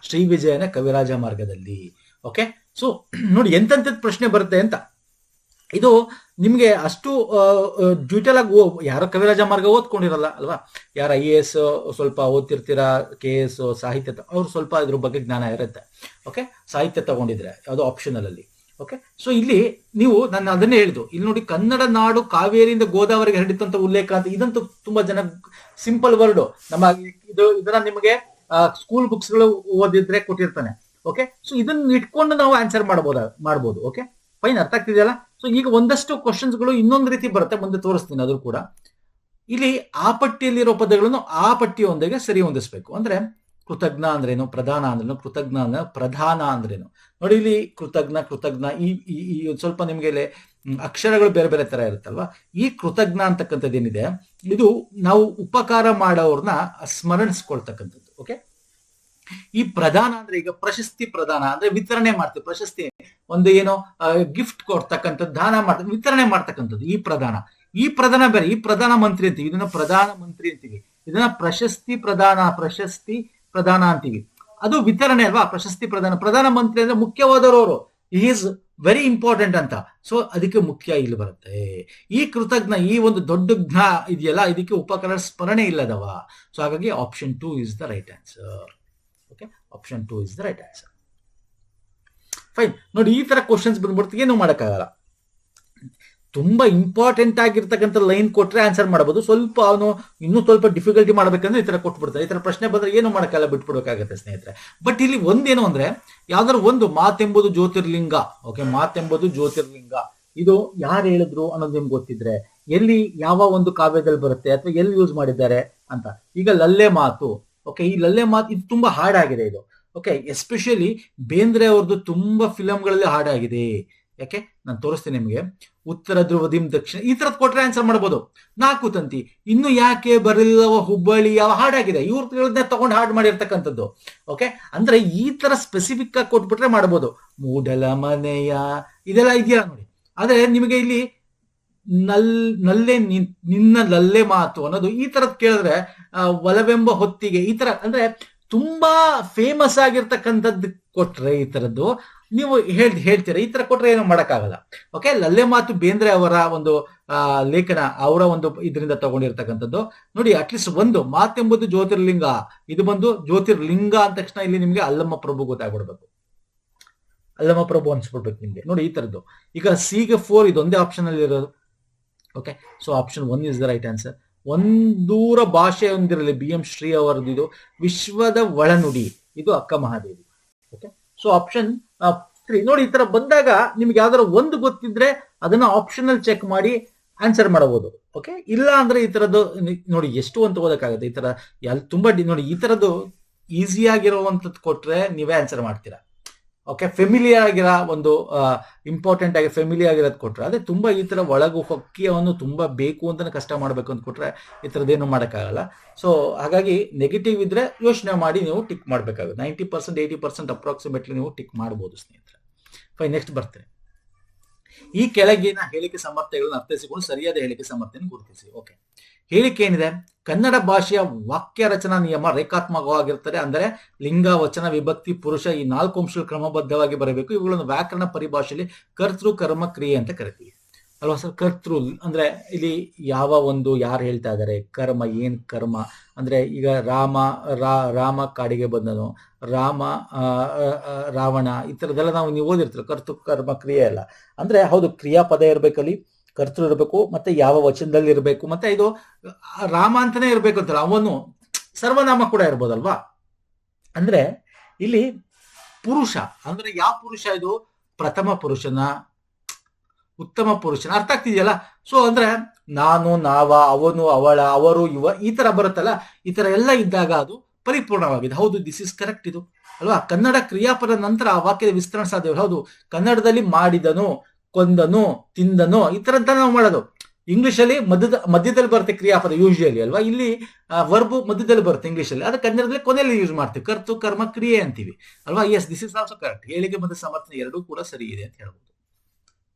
ಶ್ರೀ ವಿಜಯನ ಕವಿರಾಜ ಮಾರ್ಗದಲ್ಲಿ. ಓಕೆ ಸೊ (clears throat) ನೋಡಿ ಎಂತೆಂಥದ್ದು ಪ್ರಶ್ನೆ ಬರುತ್ತೆ ಅಂತ. ಇದು ನಿಮ್ಗೆ ಅಷ್ಟು ಡ್ಯೂಟಲ್ ಆಗಿ ಯಾರೋ ಕವಿರಾಜ ಮಾರ್ಗ ಓದ್ಕೊಂಡಿರಲ್ಲ, ಅಲ್ವಾ? ಯಾರ ಐ ಎ ಎಸ್ ಸ್ವಲ್ಪ ಓದ್ತಿರ್ತೀರಾ ಕೆ ಎಸ್ ಸಾಹಿತ್ಯ ಅವ್ರು ಸ್ವಲ್ಪ ಇದ್ರ ಬಗ್ಗೆ ಜ್ಞಾನ ಇರುತ್ತೆ ಓಕೆ ಸಾಹಿತ್ಯ ತಗೊಂಡಿದ್ರೆ ಯಾವುದೋ ಆಪ್ಷನಲ್ ಅಲ್ಲಿ ಓಕೆ ಸೊ ಇಲ್ಲಿ ನೀವು, ನಾನು ಅದನ್ನೇ ಹೇಳಿದ್ದು, ಇಲ್ಲಿ ನೋಡಿ ಕನ್ನಡ ನಾಡು ಕಾವೇರಿಯಿಂದ ಗೋದಾವರಿಗೆ ಹರಡಿದಂತ ಅಂತ ಉಲ್ಲೇಖ ಅಂತ, ಇದಂತೂ ತುಂಬಾ ಜನ ಸಿಂಪಲ್ ವರ್ಡ್ ನಮ್ಮ ಇದು, ಇದನ್ನ ನಿಮಗೆ ಸ್ಕೂಲ್ ಬುಕ್ಸ್ಗಳು ಓದಿದ್ರೆ ಕೊಟ್ಟಿರ್ತಾನೆ ಓಕೆ ಸೊ ಇದನ್ನ ಇಟ್ಕೊಂಡು ನಾವು ಆನ್ಸರ್ ಮಾಡಬಹುದ ಮಾಡ್ಬೋದು ಓಕೆ ಫೈನ್ ಅರ್ಥ ಆಗ್ತಿದೆಯಲ್ಲ? ಸೊ ಈಗ ಒಂದಷ್ಟು ಕ್ವಶನ್ಸ್ಗಳು ಇನ್ನೊಂದು ರೀತಿ ಬರುತ್ತೆ, ಮುಂದೆ ತೋರಿಸ್ತೀನಿ ಅದು ಕೂಡ. ಇಲ್ಲಿ ಆ ಪಟ್ಟಿಯಲ್ಲಿರೋ ಪದಗಳನ್ನು ಆ ಪಟ್ಟಿಯೊಂದಿಗೆ ಸರಿ ಹೊಂದಿಸ್ಬೇಕು. ಅಂದ್ರೆ ಕೃತಜ್ಞ ಅಂದ್ರೇನು? ಪ್ರಧಾನ ಅಂದ್ರೇನು? ಕೃತಜ್ಞ ಅಂದ್ರೆ ಪ್ರಧಾನ ಅಂದ್ರೇನು? ನೋಡಿ, ಇಲ್ಲಿ ಕೃತಜ್ಞ ಕೃತಜ್ಞ, ಈ, ಈ- ಸ್ವಲ್ಪ ನಿಮ್ಗೆ ಇಲ್ಲಿ ಅಕ್ಷರಗಳು ಬೇರೆ ಬೇರೆ ತರ ಇರುತ್ತಲ್ವಾ? ಈ ಕೃತಜ್ಞ ಅಂತಕ್ಕಂಥದ್ದು ಏನಿದೆ ಇದು ನಾವು ಉಪಕಾರ ಮಾಡೋರ್ನ ಸ್ಮರಣಿಸ್ಕೊಳ್ತಕ್ಕಂಥದ್ದು ಓಕೆ ಈ ಪ್ರಧಾನ ಅಂದ್ರೆ ಈಗ ಪ್ರಶಸ್ತಿ ಪ್ರದಾನ ಅಂದ್ರೆ ವಿತರಣೆ ಮಾಡ್ತೀವಿ. ಪ್ರಶಸ್ತಿ ಒಂದು ಏನೋ ಗಿಫ್ಟ್ ಕೊಡ್ತಕ್ಕಂಥದ್ದು, ದಾನ ಮಾಡ್ತ ವಿತರಣೆ ಮಾಡ್ತಕ್ಕಂಥದ್ದು ಈ ಪ್ರಧಾನ. ಈ ಪ್ರಧಾನ ಬೇರೆ, ಈ ಪ್ರಧಾನ ಮಂತ್ರಿ ಅಂತೀವಿ. ಇದನ್ನ ಪ್ರಧಾನ ಮಂತ್ರಿ ಅಂತೀವಿ. ಇದನ್ನ ಪ್ರಶಸ್ತಿ ಪ್ರಧಾನ ಪ್ರಶಸ್ತಿ ಪ್ರಧಾನ ಅಂತೀವಿ. ಅದು ವಿತರಣೆ ಅಲ್ವಾ? ಪ್ರಶಸ್ತಿ ಪ್ರಧಾನ. ಪ್ರಧಾನ ಮಂತ್ರಿ ಅಂದ್ರೆ ಮುಖ್ಯವಾದವರು ಈಸ್ ವೆರಿ ಇಂಪಾರ್ಟೆಂಟ್ ಅಂತ. ಸೊ ಅದಕ್ಕೆ ಮುಖ್ಯ ಇಲ್ಲಿ ಬರುತ್ತೆ. ಈ ಕೃತಜ್ಞ, ಈ ಒಂದು ದೊಡ್ಡ ಜ್ಞಾ ಇದೆಯಲ್ಲ, ಇದಕ್ಕೆ ಉಪಕರಣ ಸ್ಮರಣೆ ಇಲ್ಲದವ. ಸೊ ಹಾಗಾಗಿ option two is the right answer option two is the right answer fine ನೋಡಿ, ಈ ತರ ಕ್ವಶನ್ಸ್ ಬಂದ್ಬಿಡ್ತು ಏನು ಮಾಡೋಕ್ಕಾಗಲ್ಲ. ತುಂಬಾ ಇಂಪಾರ್ಟೆಂಟ್ ಆಗಿರ್ತಕ್ಕಂಥ ಲೈನ್ ಕೊಟ್ಟರೆ ಆನ್ಸರ್ ಮಾಡಬಹುದು ಸ್ವಲ್ಪ ಅವನು ಇನ್ನೂ ಸ್ವಲ್ಪ ಡಿಫಿಕಲ್ಟಿ ಮಾಡಬೇಕಂದ್ರೆ ಈ ತರ ಕೊಟ್ಬಿಡ್ತಾರೆ. ಈ ತರ ಪ್ರಶ್ನೆ ಬಂದ್ರೆ ಏನು ಮಾಡೋಕ್ಕಾಗಲ್ಲ ಬಿಟ್ಬಿಡ್ಬೇಕಾಗತ್ತೆ ಸ್ನೇಹಿತರೆ. ಬಟ್ ಇಲ್ಲಿ ಒಂದೇನು ಅಂದ್ರೆ, ಯಾವ್ದಾದ್ರು ಒಂದು ಮಾತೆಂಬುದು ಜ್ಯೋತಿರ್ಲಿಂಗ ಓಕೆ ಮಾತೆಂಬುದು ಜ್ಯೋತಿರ್ಲಿಂಗ. ಇದು ಯಾರು ಹೇಳಿದ್ರು ಅನ್ನೋದು ನಿಮ್ಗೆ ಗೊತ್ತಿದ್ರೆ, ಎಲ್ಲಿ ಯಾವ ಒಂದು ಕಾವ್ಯದಲ್ಲಿ ಬರುತ್ತೆ ಅಥವಾ ಎಲ್ಲಿ ಯೂಸ್ ಮಾಡಿದ್ದಾರೆ ಅಂತ. ಈಗ ಲಲ್ಲೆ ಮಾತು ಓಕೆ ಈ ಲಲ್ಲೆ ಮಾತು ಇದು ತುಂಬಾ ಹಾಡಾಗಿದೆ ಇದು. ಓಕೆ ಎಸ್ಪೆಷಲಿ ಬೇಂದ್ರೆ ಅವ್ರದ್ದು ತುಂಬಾ ಫಿಲಂಗಳಲ್ಲಿ ಹಾಡಾಗಿದೆ ಯಾಕೆ ನಾನು ತೋರಿಸ್ತೀನಿ ನಿಮಗೆ. ಉತ್ತರ ಧ್ರುವದಿಂ ದಕ್ಷಿಣ, ಈ ತರದ್ ಕೊಟ್ರೆ ಆನ್ಸರ್ ಮಾಡ್ಬೋದು. ನಾಲ್ಕು ತಂತಿ, ಇನ್ನು ಯಾಕೆ ಬರಲಿಲ್ಲವ ಹುಬ್ಬಳ್ಳಿ, ಯಾವ ಹಾಡಾಗಿದೆ ಇವ್ರಗಳನ್ನೇ ತಗೊಂಡು ಹಾಡು ಮಾಡಿರ್ತಕ್ಕಂಥದ್ದು. ಓಕೆ ಅಂದ್ರೆ ಈ ತರ ಸ್ಪೆಸಿಫಿಕ್ ಆಗಿ ಕೊಟ್ಬಿಟ್ರೆ ಮಾಡ್ಬೋದು. ಮೂಡಲ ಮನೆಯ, ಇದೆಲ್ಲ ಇದೆಯಾ ನೋಡಿ. ಆದ್ರೆ ನಿಮಗೆ ಇಲ್ಲಿ ನಲ್, ನಲ್ಲೆ ನಿನ್- ನಿನ್ನ ಲಲ್ಲೆ ಮಾತು ಅನ್ನೋದು ಈ ತರದ್ ಕೇಳಿದ್ರೆ ಒಲವೆಂಬ ಹೊತ್ತಿಗೆ ಈ ತರ, ಅಂದ್ರೆ ತುಂಬಾ ಫೇಮಸ್ ಆಗಿರ್ತಕ್ಕಂಥದ್ದು ಕೊಟ್ರೆ ಈ ತರದ್ದು. ನೀವು ಹೇಳ್, ಹೇಳ್ತೀರ, ಈ ತರ ಕೊಟ್ರೆ ಏನು ಮಾಡಕ್ಕಾಗಲ್ಲ. ಓಕೆ ಲಲ್ಲೆ ಮಾತು ಬೇಂದ್ರೆ ಅವರ ಒಂದು ಲೇಖನ, ಅವರ ಒಂದು ಇದರಿಂದ ತಗೊಂಡಿರ್ತಕ್ಕಂಥದ್ದು. ನೋಡಿ ಅಟ್ಲೀಸ್ಟ್ ಒಂದು ಮಾತೆಂಬುದು ಜ್ಯೋತಿರ್ಲಿಂಗ. ಇದು ಬಂದು ಜ್ಯೋತಿರ್ಲಿಂಗ ಅಂದ ತಕ್ಷಣ ಇಲ್ಲಿ ನಿಮ್ಗೆ ಅಲ್ಲಮ್ಮ ಪ್ರಭು ಗೊತ್ತಾಗ್ಬಿಡ್ಬೇಕು. ಅಲ್ಲಮ್ಮ ಪ್ರಭು ಅನ್ಸ್ಬಿಡ್ಬೇಕು ನಿಮ್ಗೆ. ನೋಡಿ, ಈ ತರದ್ದು. ಈಗ ಸಿಗೆ ಫೋರ್ ಇದೊಂದೇ ಆಪ್ಷನ್ ಅಲ್ಲಿ ಇರೋದು. Okay so option one is the right answer ಒಂದೂರ ಭಾಷೆ ಒಂದಿರಲಿ, ಬಿ ಎಂ ಶ್ರೀ ಅವರದ್ದು ಇದು, ವಿಶ್ವದ ಒಳನುಡಿ, ಇದು ಅಕ್ಕ Mahadevi. Okay so option three ನೋಡಿ, ಈ ತರ ಬಂದಾಗ ನಿಮ್ಗೆ ಯಾವ್ದಾರ ಒಂದು ಗೊತ್ತಿದ್ರೆ ಅದನ್ನ ಆಪ್ಷನಲ್ ಚೆಕ್ ಮಾಡಿ ಆನ್ಸರ್ ಮಾಡಬಹುದು. ಓಕೆ ಇಲ್ಲ ಅಂದ್ರೆ ಈ ತರದ್ದು ನೋಡಿ, ಎಷ್ಟು ಅಂತ ಓದಕ್ಕಾಗುತ್ತೆ? ಈ ತರ ತುಂಬಾ, ನೋಡಿ, ಈ ತರದ್ದು ಈಸಿ ಆಗಿರುವಂತದ್ದು ಕೊಟ್ರೆ ನೀವೇ ಆನ್ಸರ್ ಮಾಡ್ತೀರಾ? ಓಕೆ ಫೆಮಿಲಿ ಆಗಿರೋ ಒಂದು ಇಂಪಾರ್ಟೆಂಟ್ ಆಗಿ ಫೆಮಿಲಿ ಆಗಿರೋದು ಕೊಟ್ಟರೆ ಅದೇ ತುಂಬ ಈ ಥರ ಒಳಗು ಹೊಕ್ಕಿಯವನ್ನು ತುಂಬ ಬೇಕು ಅಂತ ಕಷ್ಟ ಮಾಡಬೇಕು ಅಂತ ಕೊಟ್ಟರೆ ಈ ಥರದ್ದೇನು ಮಾಡೋಕ್ಕಾಗಲ್ಲ. ಸೊ ಹಾಗಾಗಿ ನೆಗೆಟಿವ್ ಇದ್ದರೆ ಯೋಚನೆ ಮಾಡಿ ನೀವು ಟಿಕ್ ಮಾಡಬೇಕಾಗುತ್ತೆ. Ninety percent eighty percent approximately ನೀವು ಟಿಕ್ ಮಾಡ್ಬೋದು ಸ್ನೇಹಿತರೆ. ಫೈ ನೆಕ್ಸ್ಟ್ ಬರ್ತೇನೆ. ಈ ಕೆಳಗಿನ ಹೇಳಿಕೆ ಸಮರ್ಥೆಗಳನ್ನು ಅರ್ಥೈಸಿಕೊಂಡು ಸರಿಯಾದ ಹೇಳಿಕೆ ಸಮರ್ಥೆಯನ್ನು ಗುರುತಿಸಿ. ಓಕೆ ಹೇಳಿಕೆ ಏನಿದೆ? ಕನ್ನಡ ಭಾಷೆಯ ವಾಕ್ಯ ರಚನಾ ನಿಯಮ ರೇಖಾತ್ಮಕವಾಗಿರ್ತದೆ ಅಂದರೆ ಲಿಂಗ, ವಚನ, ವಿಭಕ್ತಿ, ಪುರುಷ ಈ ನಾಲ್ಕು ಅಂಶಗಳು ಕ್ರಮಬದ್ಧವಾಗಿ ಬರಬೇಕು ಇವುಗಳನ್ನು ವ್ಯಾಕರಣ ಪರಿಭಾಷೆಯಲ್ಲಿ ಕರ್ತೃ, ಕರ್ಮ, ಕ್ರಿಯೆ ಅಂತ ಕರಿತೀವಿ. ಅಲ್ವಾ ಸರ್? ಕರ್ತೃ ಅಂದ್ರೆ ಇಲ್ಲಿ ಯಾವ ಒಂದು ಯಾರು ಹೇಳ್ತಾ ಇದ್ದಾರೆ? ಕರ್ಮ, ಏನ್ ಕರ್ಮ? ಅಂದ್ರೆ ಈಗ ರಾಮ ರಾಮ ಕಾಡಿಗೆ ಬಂದನು. ರಾಮ ರಾವಣ ಈ ಥರದ್ದೆಲ್ಲ ನಾವು ನೀವು ಓದಿರ್ತೀರ. ಕರ್ತೃ, ಕರ್ಮ, ಕ್ರಿಯೆ ಅಲ್ಲ ಅಂದ್ರೆ ಹೌದು, ಕ್ರಿಯಾಪದ ಇರಬೇಕಲ್ಲಿ. ಕರ್ತೃ ಇರಬೇಕು, ಮತ್ತೆ ಯಾವ ವಚನದಲ್ಲಿ ಇರಬೇಕು, ಮತ್ತೆ ಇದು ರಾಮ ಅಂತಾನೆ ಇರಬೇಕು ಅಂತಲ್ಲ, ಅವನು ಸರ್ವನಾಮ ಕೂಡ ಇರ್ಬೋದಲ್ವಾ? ಅಂದ್ರೆ ಇಲ್ಲಿ ಪುರುಷ, ಅಂದ್ರೆ ಯಾವ ಪುರುಷ ಇದು? ಪ್ರಥಮ ಪುರುಷನ, ಉತ್ತಮ ಪುರುಷನ, ಅರ್ಥ ಆಗ್ತಿದೆಯಲ್ಲ? ಸೊ ಅಂದ್ರೆ ನಾನು, ನಾವ, ಅವನು, ಅವಳ, ಅವರು, ಇವ, ಈ ತರ ಬರುತ್ತಲ್ಲ, ಈ ತರ ಎಲ್ಲ ಇದ್ದಾಗ ಅದು ಪರಿಪೂರ್ಣವಾಗಿದೆ. ಹೌದು ದಿಸ್ ಇಸ್ ಕರೆಕ್ಟ್ ಇದು. ಅಲ್ವಾ? ಕನ್ನಡ ಕ್ರಿಯಾಪದ ನಂತರ ಆ ವಾಕ್ಯದ ವಿಸ್ತರಣೆ ಸಾಧ್ಯ ಹೌದು, ಕನ್ನಡದಲ್ಲಿ ಮಾಡಿದನು ಕೊಂದನು, ತಿಂದನು, ಈ ತರದ್ದ ನಾವು ಮಾಡೋದು. ಇಂಗ್ಲಿಷ್ ಅಲ್ಲಿ ಮಧ್ಯದ, ಮಧ್ಯದಲ್ಲಿ ಬರುತ್ತೆ ಕ್ರಿಯಾಪದ ಯೂಶುವಲಿ ಅಲ್ವಾ? ಇಲ್ಲಿ ವರ್ಬು ಮಧ್ಯದಲ್ಲಿ ಬರುತ್ತೆ ಇಂಗ್ಲಿಷ್ ಅಲ್ಲಿ ಅದು ಕನ್ನಡದಲ್ಲಿ ಕೊನೆಯಲ್ಲಿ ಯೂಸ್ ಮಾಡ್ತೀವಿ. ಕರ್ತು, ಕರ್ಮ, ಕ್ರಿಯೆ ಅಂತೀವಿ. ಅಲ್ವಾ? Yes this is also correct ಹೇಳಿಕೆ ಮತ್ತು ಸಮರ್ಥನೆ ಎರಡೂ ಕೂಡ ಸರಿ ಇದೆ ಅಂತ ಹೇಳ್ಬೋದು.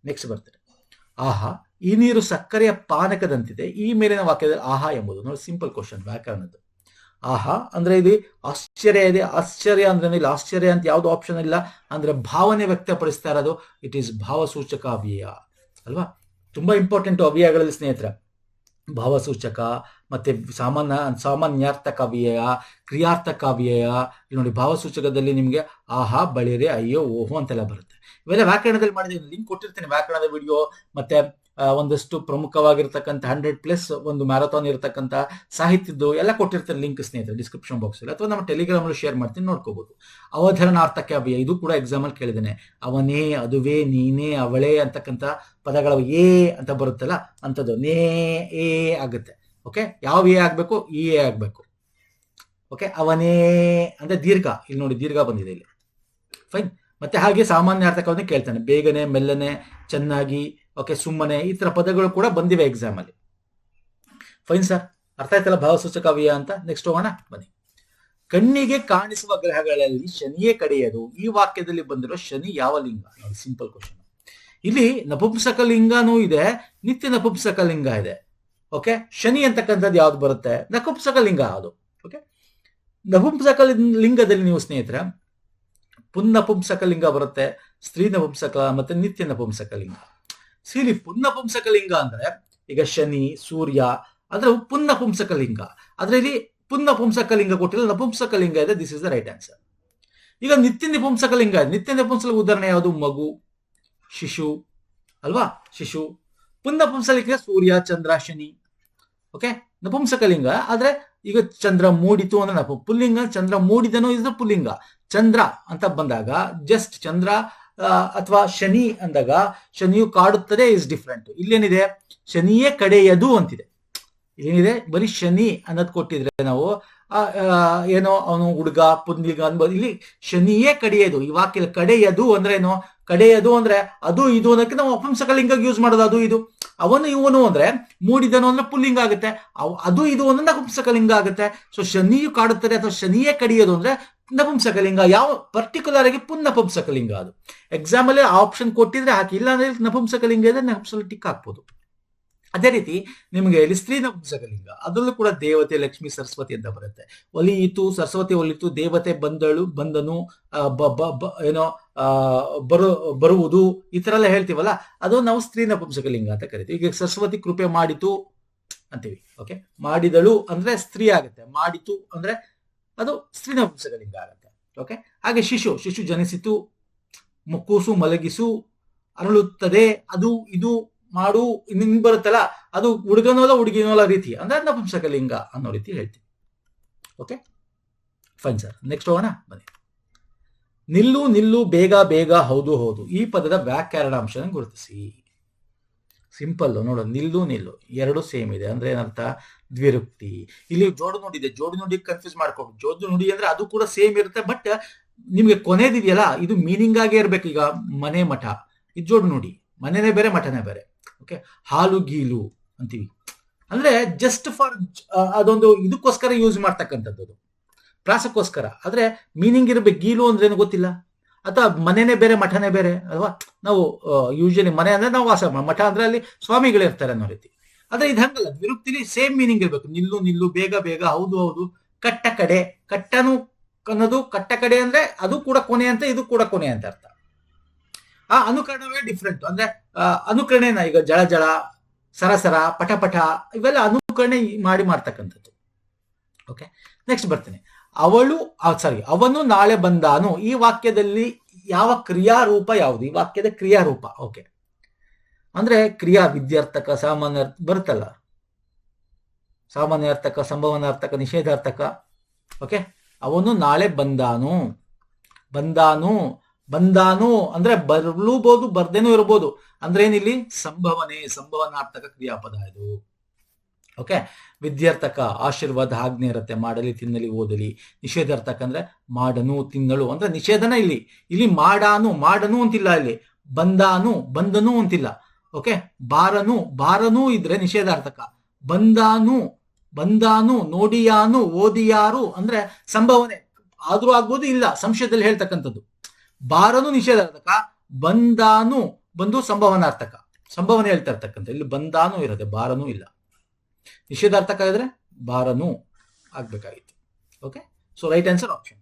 ನೆಕ್ಸ್ಟ್ ಬರ್ತಾರೆ ಆಹಾ, ಈ ನೀರು ಸಕ್ಕರೆಯ ಪಾನಕದಂತಿದೆ. ಈ ಮೇಲಿನ ವಾಕ್ಯದಲ್ಲಿ ಆಹಾ ಎಂಬುದು. ನೋಡಿ ಸಿಂಪಲ್ ಕ್ವಶನ್ ವ್ಯಾಕರಣದ್ದು. ಆಹಾ, ಅಂದ್ರೆ ಇಲ್ಲಿ ಆಶ್ಚರ್ಯ ಇದೆ. ಆಶ್ಚರ್ಯ ಅಂದ್ರೆ ಇಲ್ಲಿ, ಆಶ್ಚರ್ಯ ಅಂತ ಯಾವ್ದು ಆಪ್ಷನ್ ಇಲ್ಲ. ಅಂದ್ರೆ ಭಾವನೆ ವ್ಯಕ್ತಪಡಿಸ್ತಾ ಇರೋದು ಇಟ್ ಈಸ್ ಭಾವಸೂಚಕ ಅವ್ಯಯ. ಅಲ್ವಾ? ತುಂಬಾ ಇಂಪಾರ್ಟೆಂಟ್ ಅವ್ಯಯಗಳಲ್ಲಿ ಸ್ನೇಹಿತರ. ಭಾವಸೂಚಕ, ಮತ್ತೆ ಸಾಮಾನ್ಯ, ಸಾಮಾನ್ಯಾರ್ಥಕ ಅವ್ಯಯ, ಕ್ರಿಯಾರ್ಥಕ ಅವ್ಯಯ. ನೋಡಿ, ಭಾವಸೂಚಕದಲ್ಲಿ ನಿಮಗೆ ಆಹಾ, ಬಳಿರೆ, ಅಯ್ಯೋ, ಓಹೋ ಅಂತೆಲ್ಲ ಬರುತ್ತೆ. ಇವೆಲ್ಲ ವ್ಯಾಕರಣದಲ್ಲಿ ಮಾಡಿದ್ದೀನಿ ಲಿಂಕ್ ಕೊಟ್ಟಿರ್ತೇನೆ ವ್ಯಾಕರಣದ ವಿಡಿಯೋ ಮತ್ತೆ ಒಂದಷ್ಟು ಪ್ರಮುಖವಾಗಿರ್ತಕ್ಕಂಥ ಹಂಡ್ರೆಡ್ ಪ್ಲಸ್ ಒಂದು ಮ್ಯಾರಥಾನ್ ಇರತಕ್ಕಂಥ ಸಾಹಿತ್ಯದ್ದು ಎಲ್ಲ ಕೊಟ್ಟಿರ್ತಾರೆ ಲಿಂಕ್ ಸ್ನೇಹಿತರೆ ಡಿಸ್ಕ್ರಿಪ್ಷನ್ ಬಾಕ್ಸ್ ಅಲ್ಲಿ. ಅಥವಾ ನಮ್ಮ ಟೆಲಿಗ್ರಾಮ್ ಶೇರ್ ಮಾಡ್ತೀನಿ ನೋಡ್ಕೋಬಹುದು ಅವಧರಣಾರ್ಥಕ್ಕೆ ಅವ್ಯ ಇದು ಕೂಡ ಎಕ್ಸಾಮ್ ಅಲ್ಲಿ ಕೇಳಿದ್ದೇನೆ. ಅವನೇ, ಅದುವೇ, ನೀನೇ, ಅವಳೇ ಅಂತಕ್ಕಂಥ ಪದಗಳ ಏ ಅಂತ ಬರುತ್ತಲ್ಲ, ಅಂಥದ್ದು. ನೇ ಏ ಆಗುತ್ತೆ. ಓಕೆ? ಯಾವ ಎ ಆಗಬೇಕು? ಈ ಎ ಆಗಬೇಕು. ಓಕೆ? ಅವನೇ ಅಂದರೆ ದೀರ್ಘ. ಇಲ್ಲಿ ನೋಡಿ ದೀರ್ಘ ಬಂದಿದೆ ಇಲ್ಲಿ. ಫೈನ್. ಮತ್ತೆ ಹಾಗೆ ಸಾಮಾನ್ಯ ಅರ್ಥಕವನ್ನು ಕೇಳ್ತಾನೆ. ಬೇಗನೆ, ಮೆಲ್ಲನೆ, ಚೆನ್ನಾಗಿ ಓಕೆ, ಸುಮ್ಮನೆ ಈ ತರ ಪದಗಳು ಕೂಡ ಬಂದಿವೆ ಎಕ್ಸಾಮ್ ಅಲ್ಲಿ. ಫೈನ್ ಸರ್ ಅರ್ಥ ಆಯ್ತಲ್ಲ ಭಾವಸೂಚಕ ಅವ್ಯಯ ಅಂತ? ನೆಕ್ಸ್ಟ್ ಹೋಗೋಣ, ಬನ್ನಿ. ಕಣ್ಣಿಗೆ ಕಾಣಿಸುವ ಗ್ರಹಗಳಲ್ಲಿ ಶನಿಯೇ ಕಡೆಯದು. ಈ ವಾಕ್ಯದಲ್ಲಿ ಬಂದಿರೋ ಶನಿ ಯಾವ ಲಿಂಗ? ಸಿಂಪಲ್ ಕ್ವಶನ್ ಇಲ್ಲಿ ನಪುಂಸಕ ಲಿಂಗನೂ ಇದೆ, ನಿತ್ಯ ನಪುಂಸಕ ಲಿಂಗ ಇದೆ. ಓಕೆ, ಶನಿ ಅಂತಕ್ಕಂಥದ್ದು ಯಾವ್ದು ಬರುತ್ತೆ? ನಪುಂಸಕ ಲಿಂಗ ಅದು. ಓಕೆ, ನಪುಂಸಕ ಲಿಂಗದಲ್ಲಿ ನೀವು ಸ್ನೇಹಿತರ, ಪುನ್ನಪುಂಸಕ ಲಿಂಗ ಬರುತ್ತೆ, ಸ್ತ್ರೀ ನಪುಂಸಕ ಮತ್ತೆ ನಿತ್ಯ ನಪುಂಸಕ ಲಿಂಗ. ಇಲ್ಲಿ ಪುನ್ನಪುಂಸಕ ಲಿಂಗ ಅಂದ್ರೆ, ಈಗ ಶನಿ, ಸೂರ್ಯ ಅಂದ್ರೆ ಪುನ್ನಪುಂಸಕ ಲಿಂಗ ಆದ್ರೆ ಇಲ್ಲಿ ಪುನ್ನಪುಂಸಕ ಲಿಂಗ ಕೊಟ್ಟಿಲ್ಲ ನಪುಂಸಕಲಿಂಗ ಇದೆ this is the right answer ಈಗ ನಿತ್ಯ ಪುಂಸಕಲಿಂಗ ಇದೆ. ನಿತ್ಯ ನಿಪುಂಸಕ ಉದಾಹರಣೆ ಯಾವುದು? ಮಗು, ಶಿಶು, ಅಲ್ವಾ? ಶಿಶು. ಪುನ್ನಪುಂಸಲಿಂಗ ಸೂರ್ಯ, ಚಂದ್ರ, ಶನಿ. ಓಕೆ ನಪುಂಸಕಲಿಂಗ ಆದ್ರೆ ಈಗ ಚಂದ್ರ ಮೂಡಿತು ಅಂದ್ರೆ ನಪು ಪುಲ್ಲಿಂಗ, ಚಂದ್ರ ಮೂಡಿದನು ಇಸ್ ಪುಲ್ಲಿಂಗ. ಚಂದ್ರ ಅಂತ ಬಂದಾಗ ಜಸ್ಟ್ ಚಂದ್ರ ಅಥವಾ ಶನಿ ಅಂದಾಗ ಶನಿಯು ಕಾಡುತ್ತದೆ ಇಸ್ ಡಿಫ್ರೆಂಟ್ ಇಲ್ಲೇನಿದೆ? ಶನಿಯೇ ಕಡೆಯದು ಅಂತಿದೆ. ಏನಿದೆ ಬರೀ ಶನಿ ಅನ್ನೋದು ಕೊಟ್ಟಿದ್ರೆ ನಾವು ಆ, ಏನೋ ಅವನು ಹುಡುಗ ಪುನ್ಲಿಗ ಅನ್ಬೋದು. ಇಲ್ಲಿ ಶನಿಯೇ ಕಡೆಯದು. ಈ ವಾಕ್ಯ ಕಡೆಯದು ಅಂದ್ರೆ ಏನು? ಕಡೆಯದು ಅಂದ್ರೆ ಅದು ಇದು ಅನ್ನೋಕೆ ನಾವು ಅಪಂಸಕಲಿಂಗ ಯೂಸ್ ಮಾಡೋದು ಅದು ಇದು. ಅವನು ಇವನು ಅಂದ್ರೆ ಮೂಡಿದನು ಅಂದ್ರೆ ಪುಲ್ಲಿಂಗ ಆಗುತ್ತೆ. ಅದು ಇದು ಅಂದ್ರೆ ನಪುಂಸಕಲಿಂಗ ಆಗುತ್ತೆ. ಸೊ ಶನಿಯು ಕಾಡುತ್ತದೆ ಅಥವಾ ಶನಿಯೇ ಕಡಿಯೋದು ಅಂದ್ರೆ ನಪುಂಸಕಲಿಂಗ, ಯಾವ ಪರ್ಟಿಕ್ಯುಲರ್ ಆಗಿ ಪುನ್ ನಪುಂಸಕಲಿಂಗ ಅದು. ಎಕ್ಸಾಮ್ ಅಲ್ಲಿ ಆಪ್ಷನ್ ಕೊಟ್ಟಿದ್ರೆ ಹಾಕಿ ಇಲ್ಲ ಅಂದ್ರೆ ನಪುಂಸಕಲಿಂಗ ಇದ್ರೆ ನಪುಂಸಕ ಟಿಕ್ ಹಾಕ್ಬೋದು. ಅದೇ ರೀತಿ ನಿಮಗೆ ಇಲ್ಲಿ ಸ್ತ್ರೀ ನಪುಂಸಕಲಿಂಗ, ಅದರಲ್ಲೂ ಕೂಡ ದೇವತೆ, ಲಕ್ಷ್ಮಿ, ಸರಸ್ವತಿ ಅಂತ ಬರುತ್ತೆ. ಒಲಿಯಿತು, ಸರಸ್ವತಿ ಒಲಿತು ದೇವತೆ ಬಂದಳು, ಬಂದನು ಏನೋ ಬರು, ಬರುವುದು, ಈ ತರ ಎಲ್ಲ ಹೇಳ್ತೀವಲ್ಲ, ಅದು ನಾವು ಸ್ತ್ರೀ ನಪುಂಸಕಲಿಂಗ ಅಂತ ಕರಿತೀವಿ. ಈಗ ಸರಸ್ವತಿ ಕೃಪೆ ಮಾಡಿತು ಅಂತೀವಿ ಓಕೆ ಮಾಡಿದಳು ಅಂದ್ರೆ ಸ್ತ್ರೀ ಆಗುತ್ತೆ. ಮಾಡಿತು ಅಂದ್ರೆ ಅದು ಸ್ತ್ರೀ ನಪುಂಸಕಲಿಂಗ ಆಗುತ್ತೆ. ಓಕೆ ಹಾಗೆ ಶಿಶು ಶಿಶು ಜನಿಸಿತು, ಮುಕ್ಕೂಸು, ಮಲಗಿಸು, ಅರಳುತ್ತದೆ, ಅದು, ಇದು ಮಾಡು, ಇನ್ನು ಬರುತ್ತಲ್ಲ, ಅದು ಹುಡುಗನೋಲ, ಹುಡುಗಿನೋಲ ರೀತಿ. ಅಂದ್ರೆ ನಪುಂಸಕಲಿಂಗ ಅನ್ನೋ ರೀತಿ ಹೇಳ್ತೀವಿ. ಓಕೆ ಫೈನ್ ಸರ್ ನೆಕ್ಸ್ಟ್ ಹೋಗೋಣ? ಬನ್ನಿ. ನಿಲ್ಲು ನಿಲ್ಲು, ಬೇಗ ಬೇಗ, ಹೌದು ಹೌದು. ಈ ಪದದ ವ್ಯಾಕರಣಾಂಶನ ಗುರುತಿಸಿ. ಸಿಂಪಲ್ ನೋಡು ನಿಲ್ಲು ನಿಲ್ಲು. ಎರಡು ಸೇಮ್ ಇದೆ. ಅಂದ್ರೆ ಏನಂತ ದ್ವಿರುಕ್ತಿ. ಇಲ್ಲಿ ಜೋಡು ನುಡಿ ಇದೆ. ಜೋಡು ನುಡಿ ಕನ್ಫ್ಯೂಸ್ ಮಾಡ್ಕೊಂಡು ಜೋಡು ನುಡಿ ಅಂದ್ರೆ ಅದು ಕೂಡ ಸೇಮ್ ಇರುತ್ತೆ ಬಟ್ ನಿಮ್ಗೆ ಕೊನೆದಿದೆಯಲ್ಲ ಇದು ಮೀನಿಂಗ್ ಆಗೇ ಇರ್ಬೇಕು ಈಗ ಮನೆ ಮಠ. ಇದು ಜೋಡು ನುಡಿ. ಮನೆನೇ ಬೇರೆ, ಮಠನೇ ಬೇರೆ. ಓಕೆ ಹಾಲು, ಗೀಲು ಅಂತೀವಿ. ಅಂದ್ರೆ ಜಸ್ಟ್ ಫಾರ್ ಅದೊಂದು ಇದಕ್ಕೋಸ್ಕರ ಯೂಸ್ ಮಾಡ್ತಕ್ಕಂಥದ್ದು ಪ್ರಾಸಕ್ಕೋಸ್ಕರ. ಆದ್ರೆ ಮೀನಿಂಗ್ ಇರಬೇಕು. ಗೀಲು ಅಂದ್ರೆ ಏನು ಗೊತ್ತಿಲ್ಲ? ಅಥವಾ ಮನೆನೇ ಬೇರೆ, ಮಠನೇ ಬೇರೆ ಅಲ್ವಾ ನಾವು ಯೂಶಲಿ ಮನೆ ಅಂದ್ರೆ ನಾವು ವಾಸ ಮಠ ಅಂದ್ರೆ ಅಲ್ಲಿ ಸ್ವಾಮಿಗಳು ಇರ್ತಾರೆ ಅನ್ನೋ ರೀತಿ. ಆದ್ರೆ ಇದು ಹಂಗಲ್ಲ. ವಿರುಕ್ತಿಲಿ ಸೇಮ್ ಮೀನಿಂಗ್ ಇರ್ಬೇಕು. ನಿಲ್ಲು ನಿಲ್ಲು, ಬೇಗ ಬೇಗ, ಹೌದು ಹೌದು, ಕಟ್ಟ ಕಡೆ. ಕಟ್ಟನು ಅನ್ನೋದು ಕಟ್ಟ ಕಡೆ ಅಂದ್ರೆ ಅದು ಕೂಡ ಕೊನೆ ಅಂತ, ಇದು ಕೂಡ ಕೊನೆ ಅಂತ ಅರ್ಥ. ಆ ಅನುಕರಣವೇ ಡಿಫ್ರೆಂಟ್ ಅಂದ್ರೆ ಅನುಕರಣೆನ ಈಗ ಜಳ ಜಳ, ಸರಸರ ಪಟಪಟ ಪಟ, ಇವೆಲ್ಲ ಅನುಕರಣೆ ಮಾಡಿ ಮಾಡ್ತಕ್ಕಂಥದ್ದು. ಓಕೆ ನೆಕ್ಸ್ಟ್ ಬರ್ತೇನೆ. ಅವಳು ಸಾರಿ ಅವನು ನಾಳೆ ಬಂದಾನು. ಈ ವಾಕ್ಯದಲ್ಲಿ ಯಾವ ಕ್ರಿಯಾರೂಪ ಯಾವುದು? ಈ ವಾಕ್ಯದ ಕ್ರಿಯಾರೂಪ ಓಕೆ ಅಂದ್ರೆ ಕ್ರಿಯಾ ವಿದ್ಯಾರ್ಥಕ, ಸಾಮಾನ್ಯ ಬರುತ್ತಲ್ಲ? ಸಾಮಾನ್ಯಾರ್ಥಕ, ಸಂಭವನಾರ್ಥಕ, ನಿಷೇಧಾರ್ಥಕ ಓಕೆ ಅವನು ನಾಳೆ ಬಂದಾನು. ಬಂದಾನು ಬಂದಾನು ಅಂದ್ರೆ ಬರ್ಲೂಬಹುದು ಬರ್ದೇನೂ ಇರಬಹುದು ಅಂದ್ರೆ ಏನಿಲ್ಲಿ ಸಂಭವನೆ, ಸಂಭವನಾರ್ಥಕ ಕ್ರಿಯಾಪದ ಇದು. ಓಕೆ ವಿದ್ಯಾರ್ಥಕ ಆಶೀರ್ವಾದ ಆಜ್ಞೆ ಇರುತ್ತೆ. ಮಾಡಲಿ, ತಿನ್ನಲಿ, ಓದಲಿ. ನಿಷೇಧಾರ್ಥಕ ಅಂದ್ರೆ ಮಾಡನು, ತಿನ್ನಳು ಅಂದ್ರೆ ನಿಷೇಧನ ಇಲ್ಲಿ. ಇಲ್ಲಿ ಮಾಡಾನು, ಮಾಡನು ಅಂತಿಲ್ಲ ಇಲ್ಲಿ. ಬಂದಾನು, ಬಂದನು ಅಂತಿಲ್ಲ. ಓಕೆ ಬಾರನು ಬಾರನು ಇದ್ರೆ ನಿಷೇಧಾರ್ಥಕ. ಬಂದಾನು ಬಂದಾನು, ನೋಡಿಯಾನು, ಓದಿಯಾರು ಅಂದ್ರೆ ಸಂಭವನೆ. ಆದ್ರೂ ಆಗ್ಬೋದು ಇಲ್ಲ. ಸಂಶಯದಲ್ಲಿ ಹೇಳ್ತಕ್ಕಂಥದ್ದು. ಬಾರನು ನಿಷೇಧಾರ್ಥಕ, ಬಂದಾನು ಬಂದು ಸಂಭವನಾರ್ಥಕ. ಸಂಭವನೆ ಹೇಳ್ತಾ ಇರ್ತಕ್ಕಂಥ. ಇಲ್ಲಿ ಬಂದಾನು ಇರುತ್ತೆ, ಬಾರನು ಇಲ್ಲ. ನಿಷೇಧಾರ್ಥಕ ಇದ್ರೆ ಬಾರನು ಆಗ್ಬೇಕಾಗಿತ್ತು. Okay so right answer option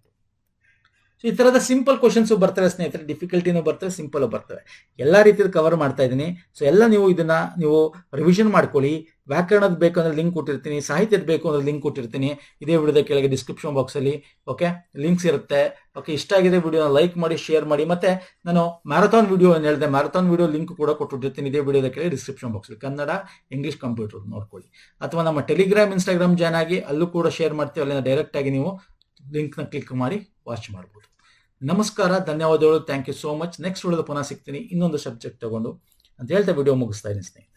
ಈ ಥರದ ಸಿಂಪಲ್ ಕ್ವಶನ್ಸ್ ಬರ್ತವೆ ಸ್ನೇಹಿತರೆ ಡಿಫಿಕಲ್ಟಿನೂ ಬರ್ತವೆ ಸಿಂಪಲ್ ಬರ್ತವೆ. ಎಲ್ಲಾ ರೀತಿಯಲ್ಲಿ ಕವರ್ ಮಾಡ್ತಾ ಇದ್ದೀನಿ. ಸೊ ಎಲ್ಲ ನೀವು ಇದನ್ನ ನೀವು ರಿವಿಷನ್ ಮಾಡ್ಕೊಳ್ಳಿ. ವ್ಯಾಕರಣದ ಬೇಕು ಅಂದ್ರೆ ಲಿಂಕ್ ಕೊಟ್ಟಿರ್ತೀನಿ, ಸಾಹಿತ್ಯದ ಬೇಕು ಅಂದ್ರೆ ಲಿಂಕ್ ಕೊಟ್ಟಿರ್ತೀನಿ. ಇದೇ ವಿಡಿಯೋದ ಕೆಳಗೆ ಡಿಸ್ಕ್ರಿಪ್ಷನ್ ಬಾಕ್ಸ್ ಅಲ್ಲಿ ಓಕೆ ಲಿಂಕ್ಸ್ ಇರುತ್ತೆ. ಓಕೆ ಇಷ್ಟ ಆಗಿದೆ ವಿಡಿಯೋನ ಲೈಕ್ ಮಾಡಿ ಶೇರ್ ಮಾಡಿ. ಮತ್ತೆ ನಾನು ಮ್ಯಾರಥಾನ್ ವಿಡಿಯೋ ಏನು ಹೇಳಿದೆ. ಮ್ಯಾರಥಾನ್ ವಿಡಿಯೋ ಲಿಂಕ್ ಕೂಡ ಕೊಟ್ಟಿರ್ತೀನಿ ಇದೇ ವಿಡಿಯೋದ ಕೆಳಗೆ ಡಿಸ್ಕ್ರಿಪ್ಷನ್ ಬಾಕ್ಸ್ ಅಲ್ಲಿ. ಕನ್ನಡ ಇಂಗ್ಲೀಷ್ ಕಂಪ್ಯೂಟರ್ ನೋಡ್ಕೊಳ್ಳಿ. ಅಥವಾ ನಮ್ಮ ಟೆಲಿಗ್ರಾಮ್ ಇನ್ಸ್ಟಾಗ್ರಾಮ್ ಜಾಯ್ನ್ ಆಗಿ ಅಲ್ಲೂ ಕೂಡ ಶೇರ್ ಮಾಡ್ತೀವಿ. ಅಲ್ಲಿಂದ ಡೈರೆಕ್ಟ್ ಆಗಿ ನೀವು ಲಿಂಕ್ನ ಕ್ಲಿಕ್ ಮಾಡಿ ವಾಚ್ ಮಾಡ್ಬೋದು. ನಮಸ್ಕಾರ, ಧನ್ಯವಾದಗಳು. Thank you so much next ವಿಡಿಯೋದ ಪುನಃ ಸಿಗ್ತೀನಿ. ಇನ್ನೊಂದು ಸಬ್ಜೆಕ್ಟ್ ತಗೊಂಡು. ಅಂತ ಹೇಳ್ತಾ ವಿಡಿಯೋ ಮುಗಿಸ್ತಾ ಇದ್ದೀನಿ ಸ್ನೇಹಿತರೆ.